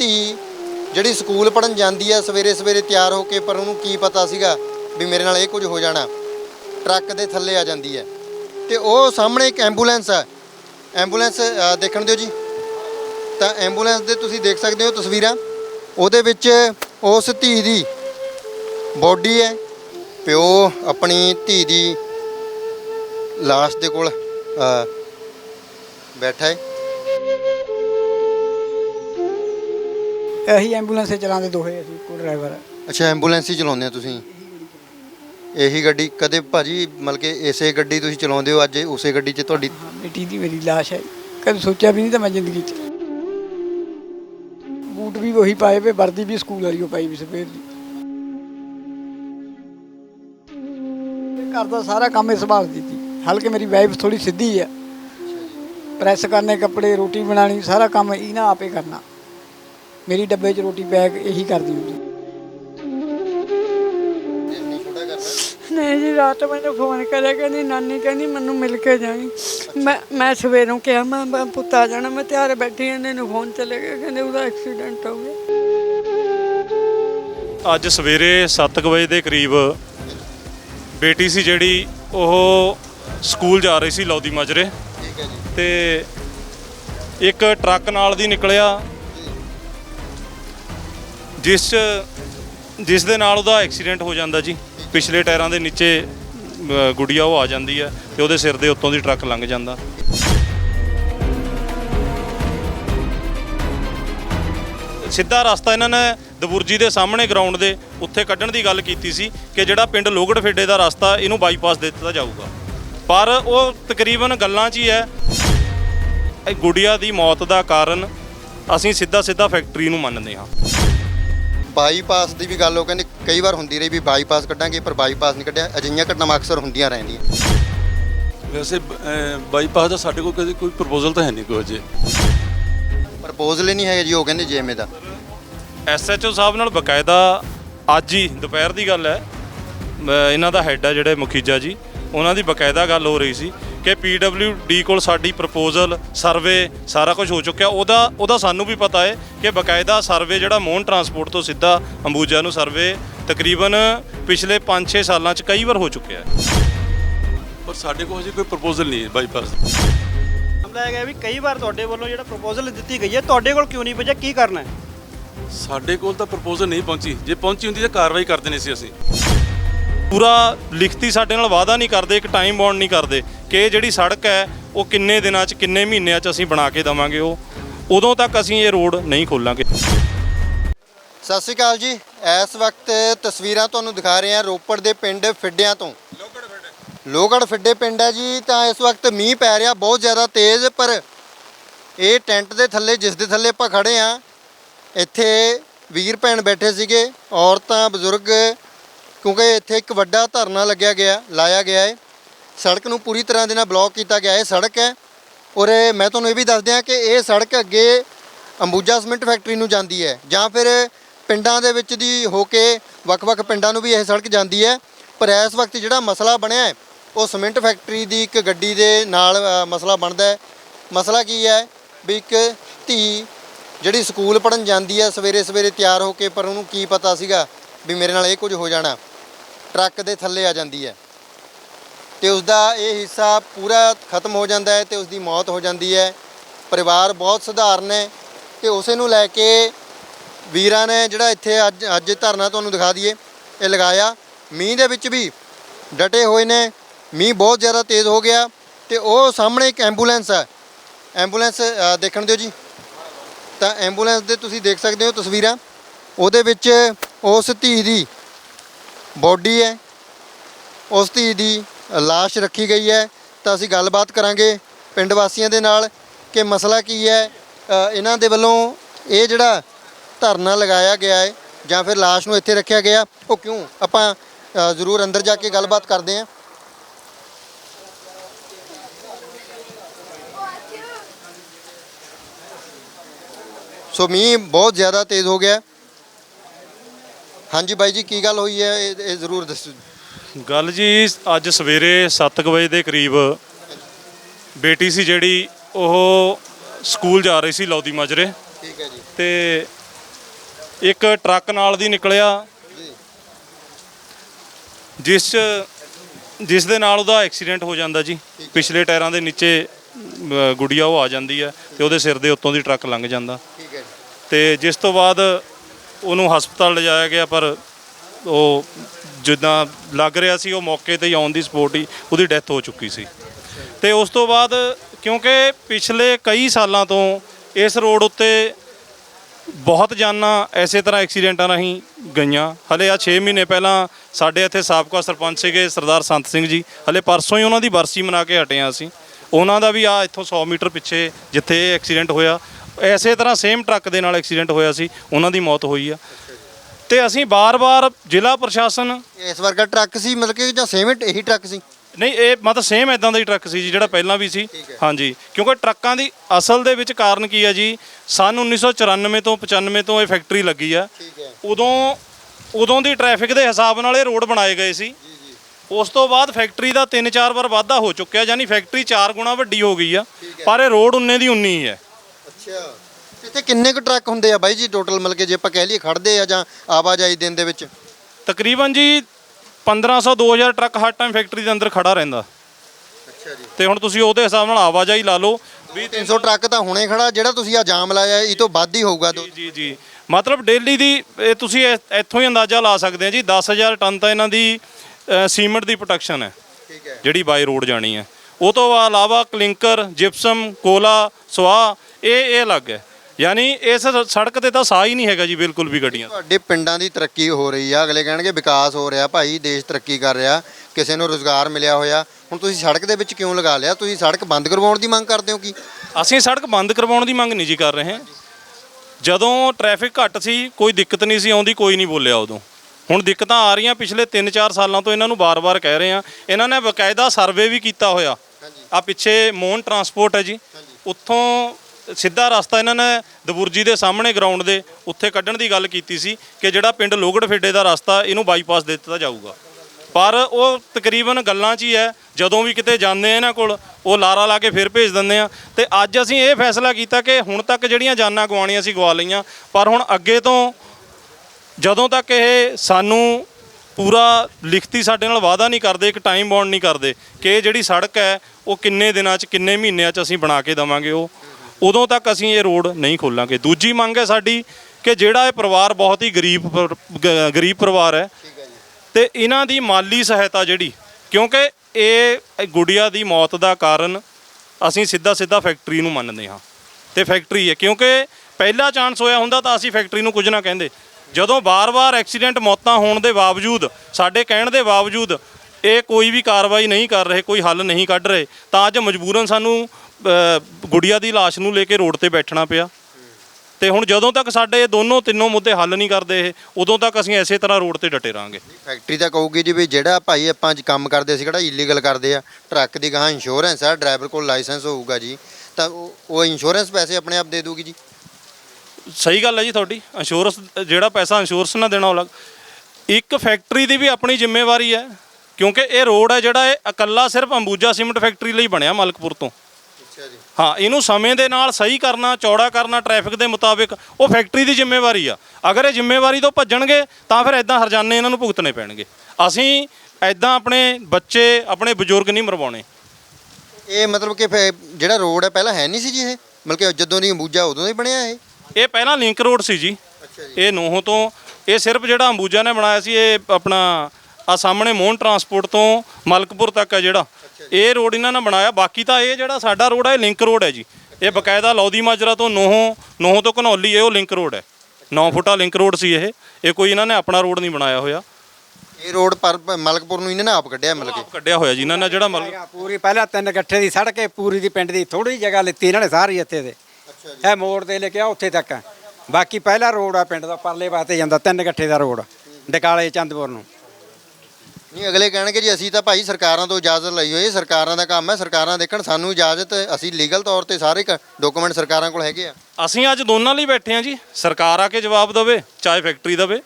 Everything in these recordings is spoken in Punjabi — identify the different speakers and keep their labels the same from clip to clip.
Speaker 1: ਧੀ ਜਿਹੜੀ ਸਕੂਲ ਪੜਨ ਜਾਂਦੀ ਹੈ ਸਵੇਰੇ ਸਵੇਰੇ ਤਿਆਰ ਹੋ ਕੇ, ਪਰ ਉਹਨੂੰ ਕੀ ਪਤਾ ਸੀਗਾ ਵੀ ਮੇਰੇ ਨਾਲ ਇਹ ਕੁਝ ਹੋ ਜਾਣਾ। ਟਰੱਕ ਦੇ ਥੱਲੇ ਆ ਜਾਂਦੀ ਹੈ ਤੇ ਉਹ ਸਾਹਮਣੇ ਇੱਕ ਐਂਬੂਲੈਂਸ ਆ। ਐਂਬੂਲੈਂਸ ਦੇਖਣ ਦਿਓ ਜੀ। ਤਾਂ ਐਂਬੂਲੈਂਸ ਦੇ ਤੁਸੀਂ ਦੇਖ ਸਕਦੇ ਹੋ ਤਸਵੀਰਾਂ। ਉਹਦੇ ਵਿੱਚ ਉਸ ਧੀ ਦੀ ਬੋਡੀ ਹੈ। ਪਿਓ ਆਪਣੀ ਧੀ ਦੀ ਲਾਸ਼ ਦੇ ਕੋਲ ਬੈਠਾ ਹੈ।
Speaker 2: ਇਹੀ ਐਂਬੂਲੈਂਸ ਚਲਾਉਂਦੇ ਦੋਹੇ ਅਸੀਂ ਕੋ ਡਰਾਈਵਰ।
Speaker 1: ਅੱਛਾ ਐਂਬੂਲੈਂਸ ਹੀ ਚਲਾਉਂਦੇ ਆ ਤੁਸੀਂ? ਇਹੀ ਗੱਡੀ ਕਦੇ ਭਾਜੀ ਮਤਲਬ ਕਿ ਇਸੇ ਗੱਡੀ ਤੁਸੀਂ ਚਲਾਉਂਦੇ ਹੋ ਅੱਜ ਉਸੇ ਗੱਡੀ 'ਚ ਤੁਹਾਡੀ
Speaker 2: ਬੇਟੀ ਦੀ ਮੇਰੀ ਲਾਸ਼ ਹੈ। ਕਦੇ ਸੋਚਿਆ ਵੀ ਨਹੀਂ ਤਾਂ ਮੈਂ ਜ਼ਿੰਦਗੀ 'ਚ। ਬੂਟ ਵੀ ਉਹੀ ਪਾਏ ਵੇ ਵਰਦੀ ਵੀ ਸਕੂਲ ਵਾਲੀ ਉਹ ਪਾਈ ਵੀ ਸਵੇਰ ਦੀ। ਇਹ ਘਰ ਦਾ ਸਾਰਾ ਕੰਮ ਇਹ ਸੰਭਾਲਦੀ ਸੀ ਹਲਕੇ ਮੇਰੀ ਵਾਈਫ ਥੋੜੀ ਸਿੱਧੀ ਹੈ ਪ੍ਰੈਸ ਕਰਨੇ ਕੱਪੜੇ ਰੋਟੀ ਬਣਾਣੀ ਸਾਰਾ ਕੰਮ ਇਹਨਾਂ ਆਪੇ ਕਰਨਾ। ਮੇਰੀ ਡੱਬੇ 'ਚ ਰੋਟੀ ਪੈਕ ਇਹੀ ਕਰਦੀ ਹੁੰਦੀ।
Speaker 3: ਨਹੀਂ ਜੀ ਰਾਤ ਮੈਨੂੰ ਫੋਨ ਕਰਿਆ ਕਹਿੰਦੀ ਨਾਨੀ ਕਹਿੰਦੀ ਮੈਨੂੰ ਮਿਲ ਕੇ ਜਾਈ। ਮੈਂ ਮੈਂ ਸਵੇਰੋਂ ਕਿਹਾ ਮੈਂ ਮੈਂ ਪੁੱਤ ਆ ਜਾਣਾ ਮੈਂ ਤਿਆਰ ਬੈਠੀ ਹਾਂ, ਇਹਨੇ ਨੂੰ ਫੋਨ ਚਲੇ ਗਿਆ ਕਹਿੰਦੇ ਉਹਦਾ ਐਕਸੀਡੈਂਟ ਹੋ ਗਿਆ।
Speaker 4: ਅੱਜ ਸਵੇਰੇ 7 ਵਜੇ ਦੇ ਕਰੀਬ ਬੇਟੀ ਸੀ ਜਿਹੜੀ ਉਹ ਸਕੂਲ ਜਾ ਰਹੀ ਸੀ ਲੌਦੀ ਮਾਜਰੇ।
Speaker 1: ਠੀਕ ਹੈ ਜੀ।
Speaker 4: ਤੇ ਇੱਕ ਟਰੱਕ ਨਾਲ ਦੀ ਨਿਕਲਿਆ। ਜਿਸ 'ਚ ਜਿਸ ਦੇ ਨਾਲ ਉਹਦਾ ਐਕਸੀਡੈਂਟ ਹੋ ਜਾਂਦਾ ਜੀ ਪਿਛਲੇ ਟਾਇਰਾਂ ਦੇ ਨੀਚੇ ਅ, ਗੁੜੀਆ ਉਹ ਆ ਜਾਂਦੀ ਹੈ ਤੇ ਉਹਦੇ ਸਿਰ ਦੇ ਉੱਤੋਂ ਦੀ ਟਰੱਕ ਲੰਘ ਜਾਂਦਾ। ਸਿੱਧਾ ਰਸਤਾ ਇਹਨਾਂ ਨੇ ਦਬੁਰਜੀ ਦੇ ਸਾਹਮਣੇ ਗਰਾਊਂਡ ਦੇ ਉੱਥੇ ਕੱਢਣ ਦੀ ਗੱਲ ਕੀਤੀ ਸੀ ਕਿ ਜਿਹੜਾ ਪਿੰਡ ਲੋਗੜ ਫੇਡੇ ਦਾ ਰਸਤਾ ਇਹਨੂੰ ਬਾਈਪਾਸ ਦੇ ਦਿੱਤਾ ਜਾਊਗਾ। ਪਰ ਉਹ ਤਕਰੀਬਨ ਗੱਲਾਂ 'ਚ ਹੀ ਹੈ। ਇਹ ਗੁੜੀਆ ਦੀ ਮੌਤ ਦਾ ਕਾਰਨ ਅਸੀਂ ਸਿੱਧਾ ਸਿੱਧਾ ਫੈਕਟਰੀ ਨੂੰ ਮੰਨਦੇ ਹਾਂ।
Speaker 1: ਬਾਈਪਾਸ ਦੀ ਵੀ ਗੱਲ ਉਹ ਕਹਿੰਦੇ ਕਈ ਵਾਰ ਹੁੰਦੀ ਰਹੀ ਵੀ ਬਾਈਪਾਸ ਕੱਢਾਂਗੇ ਪਰ ਬਾਈਪਾਸ ਨਹੀਂ ਕੱਢਿਆ ਅਜਿਹੀਆਂ ਘਟਨਾਵਾਂ ਅਕਸਰ ਹੁੰਦੀਆਂ ਰਹਿੰਦੀਆਂ।
Speaker 5: ਵੈਸੇ ਬਾਈਪਾਸ ਦਾ ਸਾਡੇ ਕੋਲ ਕਦੇ ਕੋਈ ਪ੍ਰਪੋਜ਼ਲ ਤਾਂ ਹੈ ਨਹੀਂ ਕੋਈ ਅਜੇ।
Speaker 1: ਪ੍ਰਪੋਜ਼ਲ ਹੀ ਨਹੀਂ ਹੈ ਜੀ ਉਹ ਕਹਿੰਦੇ ਜੇਐਮਏ ਦਾ।
Speaker 4: ਐਸਐਚਓ ਸਾਹਿਬ ਨਾਲ ਬਕਾਇਦਾ ਅੱਜ ਹੀ ਦੁਪਹਿਰ ਦੀ ਗੱਲ ਹੈ। ਇਹਨਾਂ ਦਾ ਹੈੱਡ ਆ ਜਿਹੜੇ ਮੁਖੀਜਾ ਜੀ ਉਹਨਾਂ ਦੀ ਬਕਾਇਦਾ ਗੱਲ ਹੋ ਰਹੀ ਸੀ। ਕਿ ਡੀ ਕੋਲ ਸਾਡੀ ਪ੍ਰਪੋਜ਼ਲ ਸਰਵੇ ਸਾਰਾ ਕੁਝ ਹੋ ਚੁੱਕਿਆ। ਉਹਦਾ ਉਹਦਾ ਸਾਨੂੰ ਵੀ ਪਤਾ ਹੈ ਕਿ ਬਕਾਇਦਾ ਸਰਵੇ ਜਿਹੜਾ ਮੋਹਨ ਟਰਾਂਸਪੋਰਟ ਤੋਂ ਸਿੱਧਾ ਅੰਬੂਜਾ ਨੂੰ ਸਰਵੇ ਤਕਰੀਬਨ ਪਿਛਲੇ 5-6 ਸਾਲਾਂ 'ਚ ਕਈ ਵਾਰ ਹੋ ਚੁੱਕਿਆ ਹੈ।
Speaker 5: ਪਰ ਸਾਡੇ ਕੋਲ ਅਜੇ ਕੋਈ ਪ੍ਰਪੋਜ਼ਲ ਨਹੀਂ ਹੈ ਬਾਈਪਾਸ ਦਾ
Speaker 6: ਮਾਮਲਾ ਹੈਗਾ ਵੀ ਕਈ ਵਾਰ ਤੁਹਾਡੇ ਵੱਲੋਂ ਜਿਹੜਾ ਪ੍ਰਪੋਜ਼ਲ ਦਿੱਤੀ ਗਈ ਹੈ ਤੁਹਾਡੇ ਕੋਲ ਕਿਉਂ ਨਹੀਂ ਪਹੁੰਚਿਆ ਕੀ ਕਰਨਾ ਹੈ?
Speaker 5: ਸਾਡੇ ਕੋਲ ਤਾਂ ਪ੍ਰਪੋਜ਼ਲ ਨਹੀਂ ਪਹੁੰਚੀ। ਜੇ ਪਹੁੰਚੀ ਹੁੰਦੀ ਤਾਂ ਕਾਰਵਾਈ ਕਰ ਦੇਣੀ ਸੀ ਅਸੀਂ।
Speaker 4: ਪੂਰਾ ਲਿਖਤੀ ਸਾਡੇ ਨਾਲ ਵਾਅਦਾ ਨਹੀਂ ਕਰਦੇ, ਇੱਕ ਟਾਈਮ ਬਾਉਂਡ ਨਹੀਂ ਕਰਦੇ ਕਿ ਇਹ ਜਿਹੜੀ ਸੜਕ ਹੈ, ਉਹ ਕਿੰਨੇ ਦਿਨਾਂ 'ਚ, ਕਿੰਨੇ ਮਹੀਨਿਆਂ 'ਚ ਅਸੀਂ ਬਣਾ ਕੇ ਦਵਾਂਗੇ ਉਹ। ਉਦੋਂ ਤੱਕ ਅਸੀਂ ਇਹ ਰੋਡ ਨਹੀਂ ਖੋਲਾਂਗੇ।
Speaker 1: ਸਤਿ ਸ਼੍ਰੀ ਅਕਾਲ ਜੀ। ਇਸ ਵਕਤ ਤਸਵੀਰਾਂ ਤੁਹਾਨੂੰ ਦਿਖਾ ਰਹੇ ਹਾਂ ਰੋਪੜ ਦੇ ਪਿੰਡ ਫਿੱਡਿਆਂ ਤੋਂ। ਲੋਗੜ ਫਿੱਡੇ ਪਿੰਡ ਹੈ ਜੀ, ਤਾਂ ਇਸ ਵਕਤ ਮੀਂਹ ਪੈ ਰਿਹਾ, ਬਹੁਤ ਜ਼ਿਆਦਾ ਤੇਜ਼, ਪਰ ਇਹ ਟੈਂਟ ਦੇ ਥੱਲੇ, ਜਿਸ ਦੇ ਥੱਲੇ ਆਪਾਂ ਖੜੇ ਆ ਇੱਥੇ ਵੀਰ ਭੈਣ ਬੈਠੇ ਸੀਗੇ, ਔਰਤਾਂ, ਬਜ਼ੁਰਗ ਕਿਉਂਕਿ ਇੱਥੇ ਇੱਕ ਵੱਡਾ ਧਰਨਾ ਲੱਗਿਆ ਗਿਆ, ਲਾਇਆ ਗਿਆ ਹੈ ਸੜਕ ਨੂੰ ਪੂਰੀ ਤਰ੍ਹਾਂ ਦੇ ਨਾਲ ਬਲੌਕ ਕੀਤਾ ਗਿਆ। ਹੈ ਸੜਕ ਹੈ ਔਰ ਮੈਂ ਤੁਹਾਨੂੰ ਇਹ ਵੀ ਦੱਸ ਦਿਆਂ ਕਿ ਇਹ ਸੜਕ ਅੱਗੇ ਅੰਬੂਜਾ ਸੀਮਿੰਟ ਫੈਕਟਰੀ ਨੂੰ ਜਾਂਦੀ ਹੈ ਜਾਂ ਫਿਰ ਪਿੰਡਾਂ ਦੇ ਵਿੱਚ ਦੀ ਹੋ ਕੇ ਵੱਖ-ਵੱਖ ਪਿੰਡਾਂ ਨੂੰ ਵੀ ਇਹ ਸੜਕ ਜਾਂਦੀ ਹੈ। ਪਰ ਇਸ ਵਕਤ ਜਿਹੜਾ ਮਸਲਾ ਬਣਿਆ ਹੈ, ਉਹ ਸੀਮਿੰਟ ਫੈਕਟਰੀ ਦੀ ਇੱਕ ਗੱਡੀ ਦੇ ਨਾਲ ਮਸਲਾ ਬਣਦਾ ਹੈ। ਮਸਲਾ ਕੀ ਹੈ ਵੀ ਇੱਕ ਧੀ ਜਿਹੜੀ ਸਕੂਲ ਪੜਨ ਜਾਂਦੀ ਹੈ ਸਵੇਰੇ ਸਵੇਰੇ ਤਿਆਰ ਹੋ ਕੇ, ਪਰ ਉਹਨੂੰ ਕੀ ਪਤਾ ਸੀਗਾ ਵੀ ਮੇਰੇ ਨਾਲ ਇਹ ਕੁਝ ਹੋ ਜਾਣਾ। ਟਰੱਕ ਦੇ ਥੱਲੇ ਆ ਜਾਂਦੀ ਹੈ। ਤੇ ਉਸ ਦਾ ਇਹ ਹਿੱਸਾ ਪੂਰਾ ਖਤਮ ਹੋ ਜਾਂਦਾ ਹੈ ਤੇ ਉਸ ਦੀ ਮੌਤ ਹੋ ਜਾਂਦੀ ਹੈ। ਪਰਿਵਾਰ ਬਹੁਤ ਸਧਾਰਨ ਹੈ ਤੇ ਉਸੇ ਨੂੰ ਲੈ ਕੇ ਵੀਰਾਂ ਨੇ ਜਿਹੜਾ ਇੱਥੇ ਅੱਜ ਅੱਜ ਧਰਨਾ ਤੁਹਾਨੂੰ ਦਿਖਾ ਦਈਏ, ਇਹ ਲਗਾਇਆ। ਮੀਂਹ ਦੇ ਵਿੱਚ ਵੀ ਡਟੇ ਹੋਏ ਨੇ। ਮੀਂਹ ਬਹੁਤ ਜ਼ਿਆਦਾ ਤੇਜ਼ ਹੋ ਗਿਆ ਤੇ ਉਹ ਸਾਹਮਣੇ ਇੱਕ ਐਂਬੂਲੈਂਸ ਹੈ। ਐਂਬੂਲੈਂਸ ਦੇਖਣ ਦਿਓ ਜੀ। ਤਾਂ ਐਂਬੂਲੈਂਸ ਦੇ ਤੁਸੀਂ ਦੇਖ ਸਕਦੇ ਹੋ ਤਸਵੀਰਾਂ। ਉਹਦੇ ਵਿੱਚ ਉਸ ਧੀ ਦੀ ਬੋਡੀ ਹੈ, ਉਸ ਧੀ ਦੀ ਲਾਸ਼ ਰੱਖੀ ਗਈ ਹੈ, ਤਾਂ ਅਸੀਂ ਗੱਲਬਾਤ ਕਰਾਂਗੇ ਪਿੰਡ ਵਾਸੀਆਂ ਦੇ ਨਾਲ ਕਿ ਮਸਲਾ ਕੀ ਹੈ ਇਹਨਾਂ ਦੇ ਵੱਲੋਂ ਇਹ ਜਿਹੜਾ ਧਰਨਾ ਲਗਾਇਆ ਗਿਆ ਹੈ ਜਾਂ ਫਿਰ ਲਾਸ਼ ਨੂੰ ਇੱਥੇ ਰੱਖਿਆ ਗਿਆ, ਉਹ ਕਿਉਂ? ਆਪਾਂ ਜ਼ਰੂਰ ਅੰਦਰ ਜਾ ਕੇ ਗੱਲਬਾਤ ਕਰਦੇ ਹਾਂ। ਸੋ ਮੀਂਹ ਬਹੁਤ ਜ਼ਿਆਦਾ ਤੇਜ਼ ਹੋ ਗਿਆ। ਹਾਂਜੀ ਬਾਈ ਜੀ ਕੀ ਗੱਲ ਹੋਈ ਹੈ? ਇਹ ਇਹ ਜ਼ਰੂਰ ਦੱਸੋ
Speaker 4: ਗੱਲ ਜੀ ਅੱਜ ਸਵੇਰੇ 7 ਵਜੇ ਦੇ ਕਰੀਬ ਬੇਟੀ ਸੀ ਜਿਹੜੀ ਉਹ ਸਕੂਲ ਜਾ ਰਹੀ ਸੀ ਲੌਦੀ ਮਾਜਰੇ।
Speaker 1: ਠੀਕ ਹੈ ਜੀ।
Speaker 4: ਤੇ ਇੱਕ ਟਰੱਕ ਨਾਲ ਦੀ ਨਿਕਲਿਆ। ਜਿਸ ਜਿਸ ਦੇ ਨਾਲ ਉਹਦਾ ਐਕਸੀਡੈਂਟ ਹੋ ਜਾਂਦਾ ਜੀ। ਪਿਛਲੇ ਟਾਇਰਾਂ ਦੇ ਨੀਚੇ ਗੁੜੀਆ ਉਹ ਆ ਜਾਂਦੀ ਹੈ ਤੇ ਉਹਦੇ ਸਿਰ ਦੇ ਉੱਤੋਂ ਦੀ ਟਰੱਕ ਲੰਘ ਜਾਂਦਾ।
Speaker 1: ਠੀਕ ਹੈ
Speaker 4: ਤੇ ਜਿਸ ਤੋਂ ਬਾਅਦ ਉਹਨੂੰ ਹਸਪਤਾਲ ਲਿਜਾਇਆ ਗਿਆ, ਪਰ ਉਹ ਜਿੱਦਾਂ ਲੱਗ ਰਿਹਾ ਸੀ, ਉਹ ਮੌਕੇ ਤੇ ਹੀ ਔਨ ਦੀ ਸਪੋਟ ਹੀ ਉਹਦੀ ਡੈਥ ਹੋ ਚੁੱਕੀ ਸੀ। ਤੇ ਉਸ ਤੋਂ ਬਾਅਦ ਕਿਉਂਕਿ ਪਿਛਲੇ ਕਈ ਸਾਲਾਂ ਤੋਂ ਇਸ ਰੋਡ ਉੱਤੇ ਬਹੁਤ ਜਾਨਾਂ ਐਸੇ ਤਰ੍ਹਾਂ ਐਕਸੀਡੈਂਟਾਂ ਰਾਹੀਂ ਗਈਆਂ। ਹਲੇ ਆ 6 ਮਹੀਨੇ ਪਹਿਲਾਂ ਸਾਡੇ ਇੱਥੇ ਸਾਬਕਾ ਸਰਪੰਚ ਸੀਗੇ ਸਰਦਾਰ ਸੰਤ ਸਿੰਘ ਜੀ। ਹਲੇ ਪਰਸੋਂ ਹੀ ਉਹਨਾਂ ਦੀ ਬਰਸੀ ਮਨਾ ਕੇ ਹਟੇ ਹਾਂ ਅਸੀਂ। ਉਹਨਾਂ ਦਾ ਵੀ ਆ ਇੱਥੋਂ 100 ਮੀਟਰ ਪਿੱਛੇ ਜਿੱਥੇ ਇਹ ਐਕਸੀਡੈਂਟ ਹੋਇਆ ਐਸੇ ਤਰ੍ਹਾਂ ਸੇਮ ਟਰੱਕ ਦੇ ਨਾਲ ਐਕਸੀਡੈਂਟ ਹੋਇਆ ਸੀ ਉਹਨਾਂ ਦੀ ਮੌਤ ਹੋਈ ਆ। ਤੇ ਅਸੀਂ ਬਾਰ-ਬਾਰ ਜ਼ਿਲ੍ਹਾ ਪ੍ਰਸ਼ਾਸਨ
Speaker 1: ਇਸ ਵਰਗਾ ਟਰੱਕ ਸੀ ਮਤਲਬ ਕਿ ਜਾਂ ਸੇਮ ਇਹੀ ਟਰੱਕ ਸੀ?
Speaker 4: ਨਹੀਂ ਇਹ ਮਤਲਬ ਸੇਮ ਇਦਾਂ ਦਾ ਹੀ ਟਰੱਕ ਸੀ ਜੀ ਜਿਹੜਾ ਪਹਿਲਾਂ ਵੀ ਸੀ। ਹਾਂਜੀ ਕਿਉਂਕਿ ਟਰੱਕਾਂ ਦੀ ਅਸਲ ਦੇ ਵਿੱਚ ਕਾਰਨ ਕੀ ਹੈ ਜੀ ਸਨ 1994 ਤੋਂ 95 ਤੋਂ ਇਹ ਫੈਕਟਰੀ ਲੱਗੀ ਆ। ਉਦੋਂ ਉਦੋਂ ਦੀ ਟ੍ਰੈਫਿਕ ਦੇ ਹਿਸਾਬ ਨਾਲ ਇਹ ਰੋਡ ਬਣਾਏ ਗਏ ਸੀ। ਉਸ ਤੋਂ ਬਾਅਦ ਫੈਕਟਰੀ ਦਾ 3-4 ਵਾਰ ਵਾਧਾ ਹੋ ਚੁੱਕਿਆ ਯਾਨੀ ਫੈਕਟਰੀ 4 ਗੁਣਾ ਵੱਡੀ ਹੋ ਗਈ ਆ। ਪਰ ਇਹ ਰੋਡ ਉਨੇ ਦੀ ਉਨੀ ਹੀ ਹੈ।
Speaker 1: ਅੱਛਾ। ਇੱਥੇ ਕਿੰਨੇ ਕੁ ਟਰੱਕ ਹੁੰਦੇ ਆ ਬਾਈ ਜੀ ਟੋਟਲ ਮਤਲਬ ਕਿ ਜੇ ਆਪਾਂ ਕਹਿ ਲਈਏ ਖੜਦੇ ਆ ਜਾਂ ਆਵਾਜਾਈ ਦਿਨ ਦੇ ਵਿੱਚ?
Speaker 4: ਤਕਰੀਬਨ ਜੀ 1500 2000 ਟਰੱਕ ਹਰ ਟਾਈਮ ਫੈਕਟਰੀ ਦੇ ਅੰਦਰ ਖੜਾ ਰਹਿੰਦਾ।
Speaker 1: ਅੱਛਾ ਜੀ।
Speaker 4: ਤੇ ਹੁਣ ਤੁਸੀਂ ਉਹਦੇ ਹਿਸਾਬ ਨਾਲ ਆਵਾਜਾਈ ਲਾ ਲਓ। ਵੀ
Speaker 1: 300 ਟਰੱਕ ਤਾਂ ਹੁਣੇ ਖੜਾ ਜਿਹੜਾ ਤੁਸੀਂ ਆ ਜਾਮ ਲਾਇਆ ਇਹ ਤੋਂ ਵੱਧ ਹੀ ਹੋਊਗਾ। ਦੋ
Speaker 4: ਜੀ ਜੀ ਜੀ। ਮਤਲਬ ਡੇਲੀ ਦੀ ਇਹ ਤੁਸੀਂ ਇਹ- ਇੱਥੋਂ ਹੀ ਅੰਦਾਜ਼ਾ ਲਾ ਸਕਦੇ ਆ ਜੀ 10000 ਟਨ ਤਾਂ ਇਹਨਾਂ ਦੀ ਅ, ਸੀਮੈਂਟ ਦੀ ਪ੍ਰੋਡਕਸ਼ਨ ਹੈ।
Speaker 1: ਠੀਕ ਹੈ।
Speaker 4: ਜਿਹੜੀ ਬਾਈ ਰੋਡ ਜਾਣੀ ਹੈ। ਉਹ ਤੋਂ ਇਲਾਵਾ ਕਲਿੰਕਰ ਜਿਪਸਮ ਕੋਲਾ ਸਵਾਹ ਇਹ ਇਹ ਅਲੱਗ ਹੈ। ਯਾਨੀ ਇਸ ਸੜਕ ਤੇ ਤਾਂ ਸਾਹ ਹੀ ਨਹੀਂ ਹੈਗਾ ਜੀ ਬਿਲਕੁਲ ਵੀ ਗੱਡੀਆਂ
Speaker 1: ਤੁਹਾਡੇ ਪਿੰਡਾਂ ਦੀ ਤਰੱਕੀ ਹੋ ਰਹੀ ਆ। ਅਗਲੇ ਕਹਿਣਗੇ ਵਿਕਾਸ ਹੋ ਰਿਹਾ ਭਾਈ ਦੇਸ਼ ਤਰੱਕੀ ਕਰ ਰਿਹਾ ਕਿਸੇ ਨੂੰ ਰੋਜ਼ਗਾਰ ਮਿਲਿਆ ਹੋਇਆ। ਹੁਣ ਤੁਸੀਂ ਸੜਕ ਦੇ ਵਿੱਚ ਕਿਉਂ ਲਗਾ ਲਿਆ? ਤੁਸੀਂ ਸੜਕ ਬੰਦ ਕਰਵਾਉਣ ਦੀ ਮੰਗ ਕਰਦੇ ਹੋ ਕੀ?
Speaker 4: ਅਸੀਂ ਸੜਕ ਬੰਦ ਕਰਵਾਉਣ ਦੀ ਮੰਗ ਨਹੀਂ ਜੀ ਕਰ ਰਹੇ। ਜਦੋਂ ਟ੍ਰੈਫਿਕ ਘੱਟ ਸੀ ਕੋਈ ਦਿੱਕਤ ਨਹੀਂ ਸੀ ਆਉਂਦੀ ਕੋਈ ਨਹੀਂ ਬੋਲਿਆ ਉਦੋਂ। ਹੁਣ ਦਿੱਕਤਾਂ ਆ ਰਹੀਆਂ ਪਿਛਲੇ 3-4 ਸਾਲਾਂ ਤੋਂ ਇਹਨਾਂ ਨੂੰ ਬਾਰ-ਬਾਰ ਕਹਿ ਰਹੇ ਆ ਇਹਨਾਂ ਨੇ ਬਕਾਇਦਾ ਸਰਵੇ ਵੀ ਕੀਤਾ ਹੋਇਆ। ਆ ਪਿੱਛੇ ਮੋਹਨ ਟਰਾਂਸਪੋਰਟ ਹੈ ਜੀ। ਉੱਥੋਂ ਸਿੱਧਾ ਰਸਤਾ ਇਹਨਾਂ ਨੇ ਦਬੁਰਜੀ ਦੇ ਸਾਹਮਣੇ ਗਰਾਊਂਡ ਦੇ ਉੱਥੇ ਕੱਢਣ ਦੀ ਗੱਲ ਕੀਤੀ ਸੀ ਕਿ ਜਿਹੜਾ ਪਿੰਡ ਲੋਗੜ ਫੇਡੇ ਦਾ ਰਸਤਾ ਇਹਨੂੰ ਬਾਈਪਾਸ ਦੇ ਦਿੱਤਾ ਜਾਊਗਾ। ਪਰ ਉਹ ਤਕਰੀਬਨ ਗੱਲਾਂ 'ਚ ਹੀ ਹੈ ਜਦੋਂ ਵੀ ਕਿਤੇ ਜਾਂਦੇ ਆ ਇਹਨਾਂ ਕੋਲ ਉਹ ਲਾਰਾ ਲਾ ਕੇ ਫਿਰ ਭੇਜ ਦਿੰਦੇ ਆ। ਤੇ ਅੱਜ ਅਸੀਂ ਇਹ ਫੈਸਲਾ ਕੀਤਾ ਕਿ ਹੁਣ ਤੱਕ ਜਿਹੜੀਆਂ ਜਾਨਾਂ ਗਵਾਉਣੀਆਂ ਸੀ ਗਵਾ ਲਈਆਂ ਪਰ ਹੁਣ ਅੱਗੇ ਤੋਂ ਜਦੋਂ ਤੱਕ ਇਹ ਸਾਨੂੰ ਪੂਰਾ ਲਿਖਤੀ ਸਾਡੇ ਨਾਲ ਵਾਅਦਾ ਨਹੀਂ ਕਰਦੇ ਇੱਕ ਟਾਈਮ ਬੌਂਡ ਨਹੀਂ ਕਰਦੇ ਕਿ ਇਹ ਜਿਹੜੀ ਸੜਕ ਹੈ ਉਹ ਕਿੰਨੇ ਦਿਨਾਂ 'ਚ ਕਿੰਨੇ ਮਹੀਨਿਆਂ 'ਚ ਅਸੀਂ ਬਣਾ ਕੇ ਦਵਾਂਗੇ ਉਹ। ਉਦੋਂ ਤੱਕ ਅਸੀਂ ਇਹ ਰੋਡ ਨਹੀਂ ਖੋਲਾਂਗੇ। ਦੂਜੀ ਮੰਗ ਹੈ ਸਾਡੀ ਕਿ ਜਿਹੜਾ ਇਹ ਪਰਿਵਾਰ ਬਹੁਤ ਹੀ ਗਰੀਬ ਪਰ- ਗ- ਗਰੀਬ ਪਰਿਵਾਰ ਹੈ ਤੇ ਇਹਨਾਂ ਦੀ ਮਾਲੀ ਸਹਾਇਤਾ ਜਿਹੜੀ ਕਿਉਂਕਿ ਇਹ ਗੁੜੀਆ ਦੀ ਮੌਤ ਦਾ ਕਾਰਨ ਅਸੀਂ ਸਿੱਧਾ ਸਿੱਧਾ ਫੈਕਟਰੀ ਨੂੰ ਮੰਨਦੇ ਹਾਂ। ਤੇ ਫੈਕਟਰੀ ਹੈ ਕਿਉਂਕਿ ਪਹਿਲਾ ਚਾਂਸ ਹੋਇਆ ਹੁੰਦਾ ਤਾਂ ਅਸੀਂ ਫੈਕਟਰੀ ਨੂੰ ਕੁਝ ਨਾ ਕਹਿੰਦੇ। ਜਦੋਂ ਵਾਰ ਵਾਰ ਐਕਸੀਡੈਂਟ ਮੌਤਾਂ ਹੋਣ ਦੇ ਬਾਵਜੂਦ ਸਾਡੇ ਕਹਿਣ ਦੇ ਬਾਵਜੂਦ ਇਹ ਕੋਈ ਵੀ ਕਾਰਵਾਈ ਨਹੀਂ ਕਰ ਰਹੇ ਕੋਈ ਹੱਲ ਨਹੀਂ ਕੱਢ ਰਹੇ ਤਾਂ ਅੱਜ ਮਜਬੂਰਨ ਸਾਨੂੰ ਅ, ਗੁੜੀਆ ਦੀ ਲਾਸ਼ ਨੂੰ ਲੈ ਕੇ ਰੋਡ ਤੇ ਬੈਠਣਾ ਪਿਆ। ਤੇ ਹੁਣ ਜਦੋਂ ਤੱਕ ਸਾਡੇ ਇਹ ਦੋਨੋਂ ਤਿੰਨੋਂ ਮੁੱਦੇ ਹੱਲ ਨਹੀਂ ਕਰਦੇ ਇਹ ਉਦੋਂ ਤੱਕ ਅਸੀਂ ਐਸੇ ਤਰ੍ਹਾਂ ਰੋਡ ਤੇ ਡਟੇ ਰਹਾਂਗੇ।
Speaker 1: ਫੈਕਟਰੀ ਤਾਂ ਕਹੂਗੀ ਜੀ ਵੀ ਜਿਹੜਾ ਭਾਈ ਆਪਾਂ ਅੱਜ ਕੰਮ ਕਰਦੇ ਸੀ ਕਿਹੜਾ ਇਲੀਗਲ ਕਰਦੇ ਆ ਟਰੱਕ ਦੀ ਗਾਂ ਇੰਸ਼ੋਰੈਂਸ ਆ ਡਰਾਈਵਰ ਕੋਲ ਲਾਇਸੈਂਸ ਹੋਊਗਾ ਜੀ ਤਾਂ ਉਹ ਉਹ ਇੰਸ਼ੋਰੈਂਸ ਪੈਸੇ ਆਪਣੇ ਆਪ ਦੇ ਦੂਗੀ ਜੀ।
Speaker 4: ਸਹੀ ਗੱਲ ਹੈ ਜੀ ਤੁਹਾਡੀ। ਇੰਸ਼ੋਰੈਂਸ ਜਿਹੜਾ ਪੈਸਾ ਇੰਸ਼ੋਰੈਂਸ ਨਾਲ ਦੇਣਾ ਉਹ ਇੱਕ ਫੈਕਟਰੀ ਦੀ ਵੀ ਆਪਣੀ ਜ਼ਿੰਮੇਵਾਰੀ ਹੈ ਕਿਉਂਕਿ ਇਹ ਰੋਡ ਹੈ ਜਿਹੜਾ ਇਹ ਇਕੱਲਾ ਸਿਰਫ ਅੰਬੂਜਾ ਸੀਮੈਂਟ ਫੈਕਟਰੀ ਲਈ ਬਣਿਆ ਮਲਕਪੁਰ ਤੋਂ। ਹਾਂ ਇਹਨੂੰ ਸਮੇਂ ਦੇ ਨਾਲ ਸਹੀ ਕਰਨਾ ਚੌੜਾ ਕਰਨਾ ਟ੍ਰੈਫਿਕ ਦੇ ਮੁਤਾਬਿਕ ਉਹ ਫੈਕਟਰੀ ਦੀ ਜ਼ਿੰਮੇਵਾਰੀ ਆ। ਅਗਰ ਇਹ ਜ਼ਿੰਮੇਵਾਰੀ ਤੋਂ ਭੱਜਣਗੇ ਤਾਂ ਫਿਰ ਐਦਾਂ ਹਰਜਾਨੇ ਇਹਨਾਂ ਨੂੰ ਭੁਗਤਣੇ ਪੈਣਗੇ। ਅਸੀਂ ਐਦਾਂ ਆਪਣੇ ਬੱਚੇ ਆਪਣੇ ਬਜ਼ੁਰਗ ਨਹੀਂ ਮਰਵਾਉਣੇ।
Speaker 1: ਇਹ ਮਤਲਬ ਕਿ ਜਿਹੜਾ ਰੋਡ ਹੈ ਪਹਿਲਾਂ ਹੈ ਨਹੀਂ ਸੀ ਜੀ ਇਹ? ਮਤਲਬ ਕਿ ਜਦੋਂ ਦੀ ਅੰਬੂਜਾ ਉਦੋਂ ਹੀ ਬਣਿਆ ਇਹ?
Speaker 4: ਇਹ ਪਹਿਲਾਂ ਲਿੰਕ ਰੋਡ ਸੀ ਜੀ। ਇਹ ਨੋਹ ਤੋਂ। ਇਹ ਸਿਰਫ ਜਿਹੜਾ ਅੰਬੂਜਾ ਨੇ ਬਣਾਇਆ ਸੀ ਇਹ ਆਪਣਾ ਆ ਸਾਹਮਣੇ ਮੋਹਨ ਟਰਾਂਸਪੋਰਟ ਤੋਂ ਮਲਕਪੁਰ ਤੱਕ ਹੈ ਜਿਹੜਾ। ਇਹ ਰੋਡ ਇਹਨਾਂ ਨੇ ਬਣਾਇਆ। ਬਾਕੀ ਤਾਂ ਇਹ ਜਿਹੜਾ ਸਾਡਾ ਰੋਡ ਹੈ ਇਹ ਲਿੰਕ ਰੋਡ ਹੈ ਜੀ। ਇਹ ਬਕਾਇਦਾ ਲੌਦੀ ਮਾਜਰਾ ਤੋਂ ਨੋਹ ਨੋਹ ਤੋਂ ਘਨੌਲੀ ਇਹ ਉਹ ਲਿੰਕ ਰੋਡ ਹੈ। 9 ਫੁੱਟਾ ਲਿੰਕ ਰੋਡ ਸੀ ਇਹ। ਇਹ ਕੋਈ ਇਹਨਾਂ ਨੇ ਆਪਣਾ ਰੋਡ ਨਹੀਂ ਬਣਾਇਆ ਹੋਇਆ।
Speaker 1: ਇਹ ਰੋਡ ਪਰ ਮਲਕਪੁਰ ਨੂੰ ਇਹਨਾਂ ਨੇ ਆਪ ਕੱਢਿਆ ਮਤਲਬ ਕਿ?
Speaker 4: ਕੱਢਿਆ ਹੋਇਆ ਜੀ। ਇਹਨਾਂ ਨੇ ਜਿਹੜਾ ਮਲ
Speaker 7: ਹੈਗਾ, ਪੂਰੀ ਪਹਿਲਾਂ ਤਿੰਨ ਗੱਠੇ ਦੀ ਸੜਕ ਹੈ ਪੂਰੀ ਦੀ ਪਿੰਡ ਦੀ ਥੋੜੀ ਜਗ੍ਹਾ ਲਿੱਤੀ ਇਹਨਾਂ ਨੇ ਸਾਰੀ ਇੱਥੇ ਦੇ। ਇਹ ਮੋੜ ਤੇ ਲੈ ਕੇ ਆ ਉੱਥੇ ਤੱਕ। ਬਾਕੀ ਪਹਿਲਾ ਰੋਡ ਆ ਪਿੰਡ ਦਾ ਪਰਲੇ ਪਾਸੇ ਜਾਂਦਾ ਤਿੰਨ ਗੱਠੇ ਦਾ ਰੋਡ ਡਕਾਲੇ ਚੰਦਪੁਰ ਨੂੰ।
Speaker 1: ਨਹੀਂ ਅਗਲੇ ਕਹਿਣਗੇ ਜੀ ਅਸੀਂ ਤਾਂ ਭਾਈ ਸਰਕਾਰਾਂ ਤੋਂ ਇਜਾਜ਼ਤ ਲਈ ਹੋਈ ਹੈ ਸਰਕਾਰਾਂ ਦਾ ਕੰਮ ਹੈ ਸਰਕਾਰਾਂ ਦੇਖਣ ਸਾਨੂੰ ਇਜਾਜ਼ਤ ਅਸੀਂ ਲੀਗਲ ਤੌਰ ਤੇ ਸਾਰੇ ਡਾਕੂਮੈਂਟ ਸਰਕਾਰਾਂ ਕੋਲ ਹੈਗੇ ਆ।
Speaker 4: ਅਸੀਂ ਅੱਜ ਦੋਨਾਂ ਲਈ ਬੈਠੇ ਹਾਂ ਜੀ ਸਰਕਾਰ ਆ ਕੇ ਜਵਾਬ ਦੇਵੇ ਚਾਹੇ ਫੈਕਟਰੀ ਦੇਵੇ।